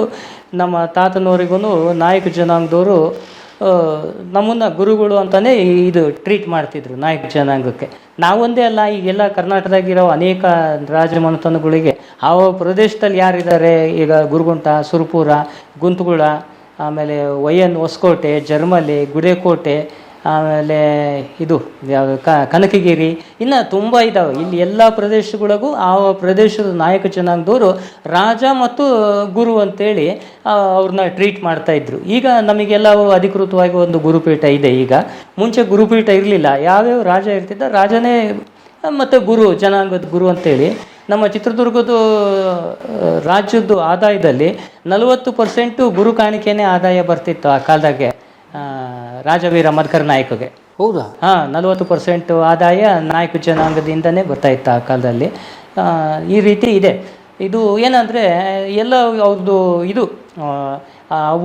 ನಮ್ಮ ತಾತನವರಿಗೂ ನಾಯಕ ಜನಾಂಗದವರು ನಮ್ಮನ್ನು ಗುರುಗಳು ಅಂತಾನೆ ಇದು ಟ್ರೀಟ್ ಮಾಡ್ತಿದ್ರು ನಾಯಕ ಜನಾಂಗಕ್ಕೆ. ನಾವೊಂದೇ ಅಲ್ಲ, ಈಗೆಲ್ಲ ಕರ್ನಾಟಕದಾಗಿರೋ ಅನೇಕ ರಾಜಮನೆತನಗಳಿಗೆ, ಆ ಪ್ರದೇಶದಲ್ಲಿ ಯಾರಿದ್ದಾರೆ? ಈಗ ಗುರುಗುಂಟ, ಸುರಪುರ, ಗುಂತಗುಳ, ಆಮೇಲೆ ವಯನ್ ಹೊಸಕೋಟೆ ಜರ್ಮಲಿ ಗುಡೇಕೋಟೆ ಆಮೇಲೆ ಇದು ಯಾವ ಕ- ಕನಕಗಿರಿ, ಇನ್ನು ತುಂಬ ಇದ್ದಾವೆ ಇಲ್ಲಿ ಎಲ್ಲ ಪ್ರದೇಶಗಳಿಗೂ ಆ ಪ್ರದೇಶದ ನಾಯಕ ಜನಾಂಗದವರು ರಾಜ ಮತ್ತು ಗುರು ಅಂತೇಳಿ ಅವ್ರನ್ನ ಟ್ರೀಟ್ ಮಾಡ್ತಾ ಇದ್ರು. ಈಗ ನಮಗೆಲ್ಲ ಅಧಿಕೃತವಾಗಿ ಒಂದು ಗುರುಪೀಠ ಇದೆ ಈಗ. ಮುಂಚೆ ಗುರುಪೀಠ ಇರಲಿಲ್ಲ. ಯಾವ್ಯಾವ ರಾಜ ಇರ್ತಿದ್ದ ರಾಜನೇ ಮತ್ತು ಗುರು, ಜನಾಂಗದ ಗುರು ಅಂತೇಳಿ. ನಮ್ಮ ಚಿತ್ರದುರ್ಗದ ರಾಜ್ಯದ್ದು ಆದಾಯದಲ್ಲಿ ನಲವತ್ತು ಪರ್ಸೆಂಟು ಗುರು ಕಾಣಿಕೆನೇ ಆದಾಯ ಬರ್ತಿತ್ತು ಆ ಕಾಲದಾಗೆ. ರಾಜವೀರ ಮಧುಕರ್ ನಾಯಕಗೆ. ಹೌದಾ? ಹಾಂ ನಲವತ್ತು ಪರ್ಸೆಂಟ್ ಆದಾಯ ನಾಯಕ ಜನಾಂಗದಿಂದನೇ ಬರ್ತಾ ಇತ್ತು ಆ ಕಾಲದಲ್ಲಿ. ಈ ರೀತಿ ಇದೆ. ಇದು ಏನಂದರೆ ಎಲ್ಲ ಅವ್ರದ್ದು ಇದು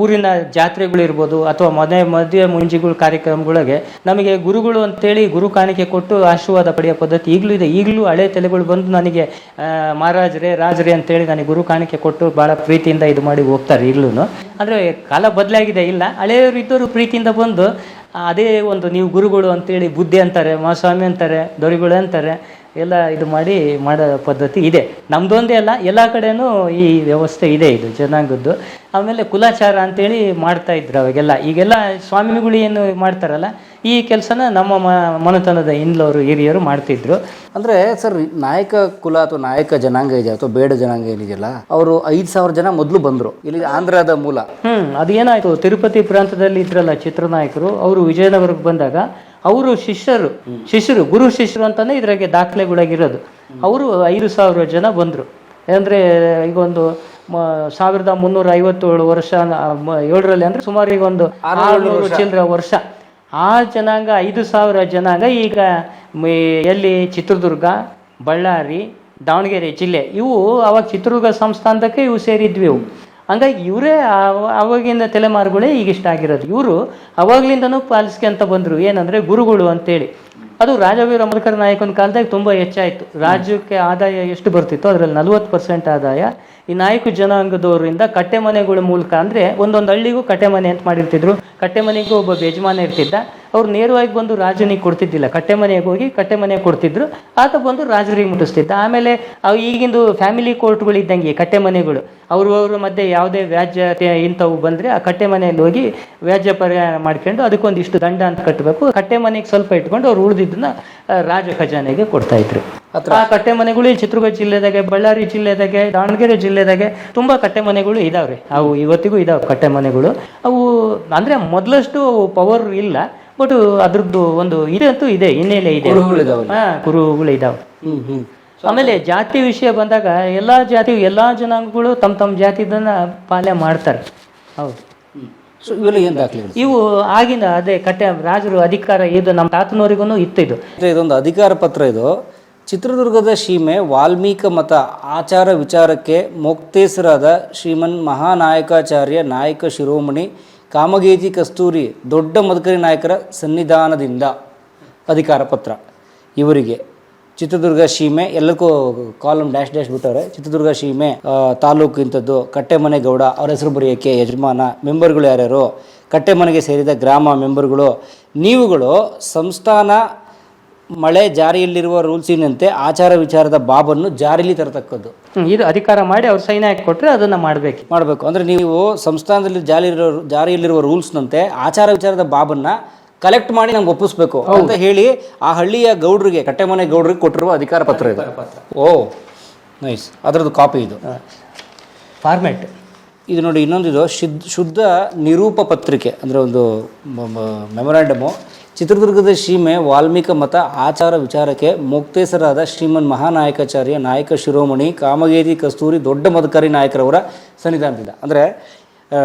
ಊರಿನ ಜಾತ್ರೆಗಳಿರ್ಬೋದು ಅಥವಾ ಮದುವೆ ಮದುವೆ ಮುಂಜಿಗಳ ಕಾರ್ಯಕ್ರಮಗಳಿಗೆ ನಮಗೆ ಗುರುಗಳು ಅಂತೇಳಿ ಗುರು ಕಾಣಿಕೆ ಕೊಟ್ಟು ಆಶೀರ್ವಾದ ಪಡೆಯೋ ಪದ್ಧತಿ ಈಗಲೂ ಇದೆ. ಈಗಲೂ ಹಳೆ ತಲೆಗಳು ಬಂದು ನನಗೆ ಮಹಾರಾಜರೇ, ರಾಜರೇ ಅಂತೇಳಿ ನನಗೆ ಗುರು ಕಾಣಿಕೆ ಕೊಟ್ಟು ಭಾಳ ಪ್ರೀತಿಯಿಂದ ಇದು ಮಾಡಿ ಹೋಗ್ತಾರೆ ಈಗಲೂ ಅಂದರೆ ಕಾಲ ಬದಲಾಗಿದೆ, ಇಲ್ಲ. ಹಳೆಯವರು ಪ್ರೀತಿಯಿಂದ ಬಂದು, ಅದೇ ಒಂದು ನೀವು ಗುರುಗಳು ಅಂತೇಳಿ ಬುದ್ಧಿ ಅಂತಾರೆ, ಮಹಾಸ್ವಾಮಿ ಅಂತಾರೆ, ದೊರೆಗಳು ಅಂತಾರೆ ಎಲ್ಲ ಇದು ಮಾಡಿ ಮಾಡೋ ಪದ್ಧತಿ ಇದೆ. ನಮ್ದೊಂದೇ ಅಲ್ಲ ಎಲ್ಲ ಕಡೆನೂ ಈ ವ್ಯವಸ್ಥೆ ಇದೆ ಇದು ಜನಾಂಗದ್ದು. ಆಮೇಲೆ ಕುಲಾಚಾರ ಅಂತೇಳಿ ಮಾಡ್ತಾ ಇದ್ರು ಅವಾಗೆಲ್ಲ. ಈಗೆಲ್ಲ ಸ್ವಾಮಿಗಳು ಏನು ಮಾಡ್ತಾರಲ್ಲ ಈ ಕೆಲಸನ ನಮ್ಮ ಮ ಮನೆತನದ ಹಿಂದ್ಲವರು ಹಿರಿಯರು ಮಾಡ್ತಿದ್ರು. ಅಂದ್ರೆ ಸರ್ ನಾಯಕ ಕುಲ ಅಥವಾ ನಾಯಕ ಜನಾಂಗ ಇದೆ ಅಥವಾ ಬೇಡ ಜನಾಂಗ ಏನಿದೆಯಲ್ಲ ಅವರು ಐದು ಸಾವಿರ ಜನ ಮೊದಲು ಬಂದರು ಇಲ್ಲಿ ಆಂಧ್ರದ ಮೂಲ. ಹ್ಮ್ ಅದೇನಾಯ್ತು ತಿರುಪತಿ ಪ್ರಾಂತದಲ್ಲಿ ಇದ್ರಲ್ಲ ಚಿತ್ರನಾಯಕರು ಅವರು ವಿಜಯನಗರಕ್ಕೆ ಬಂದಾಗ ಅವರು ಶಿಷ್ಯರು ಶಿಷ್ಯರು ಗುರು ಶಿಷ್ಯರು ಅಂತಾನೆ ಇದ್ರಾಗೆ ದಾಖಲೆಗಳಾಗಿರೋದು. ಅವರು ಐದು ಸಾವಿರ ಜನ ಬಂದರು. ಅಂದರೆ ಈಗ ಒಂದು ಸಾವಿರದ ಮುನ್ನೂರ ಐವತ್ತೇಳು ವರ್ಷ ಏಳರಲ್ಲಿ ಅಂದರೆ ಸುಮಾರು ಈಗ ಒಂದು ಆರುನೂರು ಚಿಲ್ಲರ ವರ್ಷ. ಆ ಜನಾಂಗ ಐದು ಸಾವಿರ ಜನಾಂಗ ಈಗ ಎಲ್ಲಿ ಚಿತ್ರದುರ್ಗ ಬಳ್ಳಾರಿ ದಾವಣಗೆರೆ ಜಿಲ್ಲೆ ಇವು ಅವಾಗ ಚಿತ್ರದುರ್ಗ ಸಂಸ್ಥಾನದಕ್ಕೆ ಇವು ಸೇರಿದ್ವಿ ಇವು. ಹಂಗಾಗಿ ಇವರೇ ಅವಾಗಿಂದ ತಲೆಮಾರುಗಳೇ ಈಗ ಇಷ್ಟ ಆಗಿರೋದು. ಇವರು ಅವಾಗ್ಲಿಂದನೂ ಪಾಲಿಸ್ಕೊಂತ ಬಂದರು. ಏನಂದರೆ ಗುರುಗಳು ಅಂತೇಳಿ. ಅದು ರಾಜವೀರ ಮಧುಕರ ನಾಯಕನ ಕಾಲದಾಗ ತುಂಬ ಹೆಚ್ಚಾಯಿತು. ರಾಜ್ಯಕ್ಕೆ ಆದಾಯ ಎಷ್ಟು ಬರ್ತಿತ್ತು ಅದರಲ್ಲಿ ನಲ್ವತ್ತು ಪರ್ಸೆಂಟ್ ಆದಾಯ. ಈ ನಾಯಕ ಜನಾಂಗದವರಿಂದ ಕಟ್ಟೆ ಮನೆಗಳ ಮೂಲಕ ಅಂದರೆ ಒಂದೊಂದು ಹಳ್ಳಿಗೂ ಕಟ್ಟೆ ಮನೆ ಅಂತ ಮಾಡಿರ್ತಿದ್ರು. ಕಟ್ಟೆ ಮನೆಗೂ ಒಬ್ಬ ಯಜಮಾನ ಇರ್ತಿದ್ದ. ಅವ್ರು ನೇರವಾಗಿ ಬಂದು ರಾಜನಿಗೆ ಕೊಡ್ತಿದ್ದಿಲ್ಲ. ಕಟ್ಟೆ ಮನೆಗೆ ಹೋಗಿ ಕಟ್ಟೆ ಮನೆ ಕೊಡ್ತಿದ್ರು. ಆತ ಬಂದು ರಾಜರಿಗೆ ಮುಟ್ಟಿಸ್ತಿದ್ದ. ಆಮೇಲೆ ಅವು ಈಗಿಂದು ಫ್ಯಾಮಿಲಿ ಕೋರ್ಟ್ಗಳು ಇದ್ದಂಗೆ ಕಟ್ಟೆ ಮನೆಗಳು. ಅವರು ಅವ್ರ ಮಧ್ಯೆ ಯಾವುದೇ ವ್ಯಾಜ್ಯ ಇಂಥವು ಬಂದರೆ ಆ ಕಟ್ಟೆ ಮನೆಯಲ್ಲಿ ಹೋಗಿ ವ್ಯಾಜ್ಯ ಪರಿಹಾರ ಮಾಡ್ಕೊಂಡು ಅದಕ್ಕೊಂದಿಷ್ಟು ದಂಡ ಅಂತ ಕಟ್ಟಬೇಕು ಕಟ್ಟೆ ಮನೆಗೆ ಸ್ವಲ್ಪ ಇಟ್ಕೊಂಡು ಅವ್ರು ಉಳಿದಿದ್ದನ್ನ ಆ, ರಾಜ ಖಜಾನೆಗೆ ಕೊಡ್ತಾ ಇದ್ರು. ಆ ಕಟ್ಟೆ ಮನೆಗಳು ಈ ಚಿತ್ರದುರ್ಗ ಜಿಲ್ಲೆದಾಗೆ ಬಳ್ಳಾರಿ ಜಿಲ್ಲೆದಾಗೆ ದಾವಣಗೆರೆ ಜಿಲ್ಲೆದಾಗೆ ತುಂಬಾ ಕಟ್ಟೆ ಮನೆಗಳು ಇದಾವ್ರಿ. ಅವು ಇವತ್ತಿಗೂ ಇದಾವೆ ಕಟ್ಟೆ ಮನೆಗಳು. ಅವು ಅಂದ್ರೆ ಮೊದಲಷ್ಟು ಪವರ್ ಇಲ್ಲ ಬಟ್ ಅದ್ರದ್ದು ಒಂದು ಇದಂತೂ ಇದೆ ಹಿನ್ನೆಲೆ ಇದೆ. ಕುರುಹುಗಳು ಇದಾವೆ. ಹ್ಮ್ ಹ್ಮ್. ಆಮೇಲೆ ಜಾತಿ ವಿಷಯ ಬಂದಾಗ ಎಲ್ಲಾ ಜಾತಿ ಎಲ್ಲಾ ಜನಾಂಗಗಳು ತಮ್ಮ ತಮ್ಮ ಜಾತಿದನ್ನ ಪಾಲನೆ ಮಾಡ್ತಾರೆ. ಹೌದು. ಸೊ ಇವೆಲ್ಲ ಏನು ದಾಖಲೆಗಳು ಇವು ಆಗಿನ ಅದೇ ಕಟ್ಟೆ ರಾಜರು ಅಧಿಕಾರ ಇದು ನಮ್ಮ ತಾತನವರಿಗೂ ಇತ್ತು ಇದು. ಇದೊಂದು ಅಧಿಕಾರ ಪತ್ರ ಇದು. ಚಿತ್ರದುರ್ಗದ ಸೀಮೆ ವಾಲ್ಮೀಕ ಮತ ಆಚಾರ ವಿಚಾರಕ್ಕೆ ಮೊಕ್ತೇಸರಾದ ಶ್ರೀಮನ್ ಮಹಾನಾಯಕಾಚಾರ್ಯ ನಾಯಕ ಶಿರೋಮಣಿ ಕಾಮಗೇತಿ ಕಸ್ತೂರಿ ದೊಡ್ಡ ಮದಕರಿ ನಾಯಕರ ಸನ್ನಿಧಾನದಿಂದ ಅಧಿಕಾರ ಪತ್ರ ಇವರಿಗೆ. ಚಿತ್ರದುರ್ಗ ಸೀಮೆ ಎಲ್ಲಕ್ಕೂ ಕಾಲಮ್ ಡ್ಯಾಶ್ ಡ್ಯಾಶ್ ಬಿಟ್ಟವ್ರೆ. ಚಿತ್ರದುರ್ಗ ಸೀಮೆ ತಾಲೂಕು ಇಂಥದ್ದು ಕಟ್ಟೆಮನೆ ಗೌಡ ಅವ್ರ ಹೆಸರು ಬರೆಯೋಕ್ಕೆ ಯಜಮಾನ ಮೆಂಬರ್ಗಳು ಯಾರ್ಯಾರು? ಕಟ್ಟೆಮನೆಗೆ ಸೇರಿದ ಗ್ರಾಮ ಮೆಂಬರ್ಗಳು. ನೀವುಗಳು ಸಂಸ್ಥಾನ ಮಳೆ ಜಾರಿಯಲ್ಲಿರುವ ರೂಲ್ಸಿನಂತೆ ಆಚಾರ ವಿಚಾರದ ಬಾಬನ್ನು ಜಾರಿಲಿ ತರತಕ್ಕದ್ದು. ಇದು ಅಧಿಕಾರ ಮಾಡಿ ಅವ್ರು ಸೈನ್ ಹಾಕಿ ಕೊಟ್ಟರೆ ಅದನ್ನ ಮಾಡ್ಬೇಕು. ಮಾಡಬೇಕು. ಅಂದರೆ ನೀವು ಸಂಸ್ಥಾನದಲ್ಲಿ ಜಾರಿ ಜಾರಿಯಲ್ಲಿರುವ ರೂಲ್ಸ್ನಂತೆ ಆಚಾರ ವಿಚಾರದ ಬಾಬನ್ನ ಕಲೆಕ್ಟ್ ಮಾಡಿ ನಮ್ಗೆ ಒಪ್ಪಿಸ್ಬೇಕು ಅಂತ ಹೇಳಿ ಆ ಹಳ್ಳಿಯ ಗೌಡ್ರಿಗೆ ಕಟ್ಟೆಮನೆ ಗೌಡ್ರಿಗೆ ಕೊಟ್ಟಿರುವ ಅಧಿಕಾರ ಪತ್ರ ಇದೆ. ಓ ನೈಸ್ ಅದರದ್ದು ಕಾಪಿ ಇದು. ಫಾರ್ಮೆಟ್ ಇದು ನೋಡಿ ಇನ್ನೊಂದಿದು ಶುದ್ಧ ಶುದ್ಧ ನಿರೂಪ ಪತ್ರಿಕೆ ಅಂದರೆ ಒಂದು ಮೆಮೊರಾಂಡಮು ಚಿತ್ರದುರ್ಗದ ಸೀಮೆ ವಾಲ್ಮೀಕ ಮತ ಆಚಾರ ವಿಚಾರಕ್ಕೆ ಮುಕ್ತೇಸರಾದ ಶ್ರೀಮನ್ ಮಹಾನಾಯಕಾಚಾರ್ಯ ನಾಯಕ ಶಿರೋಮಣಿ ಕಾಮಗೇರಿ ಕಸ್ತೂರಿ ದೊಡ್ಡ ಮದಕರಿ ನಾಯಕರವರ ಸನ್ನಿಧಾನದಿಂದ ಅಂದರೆ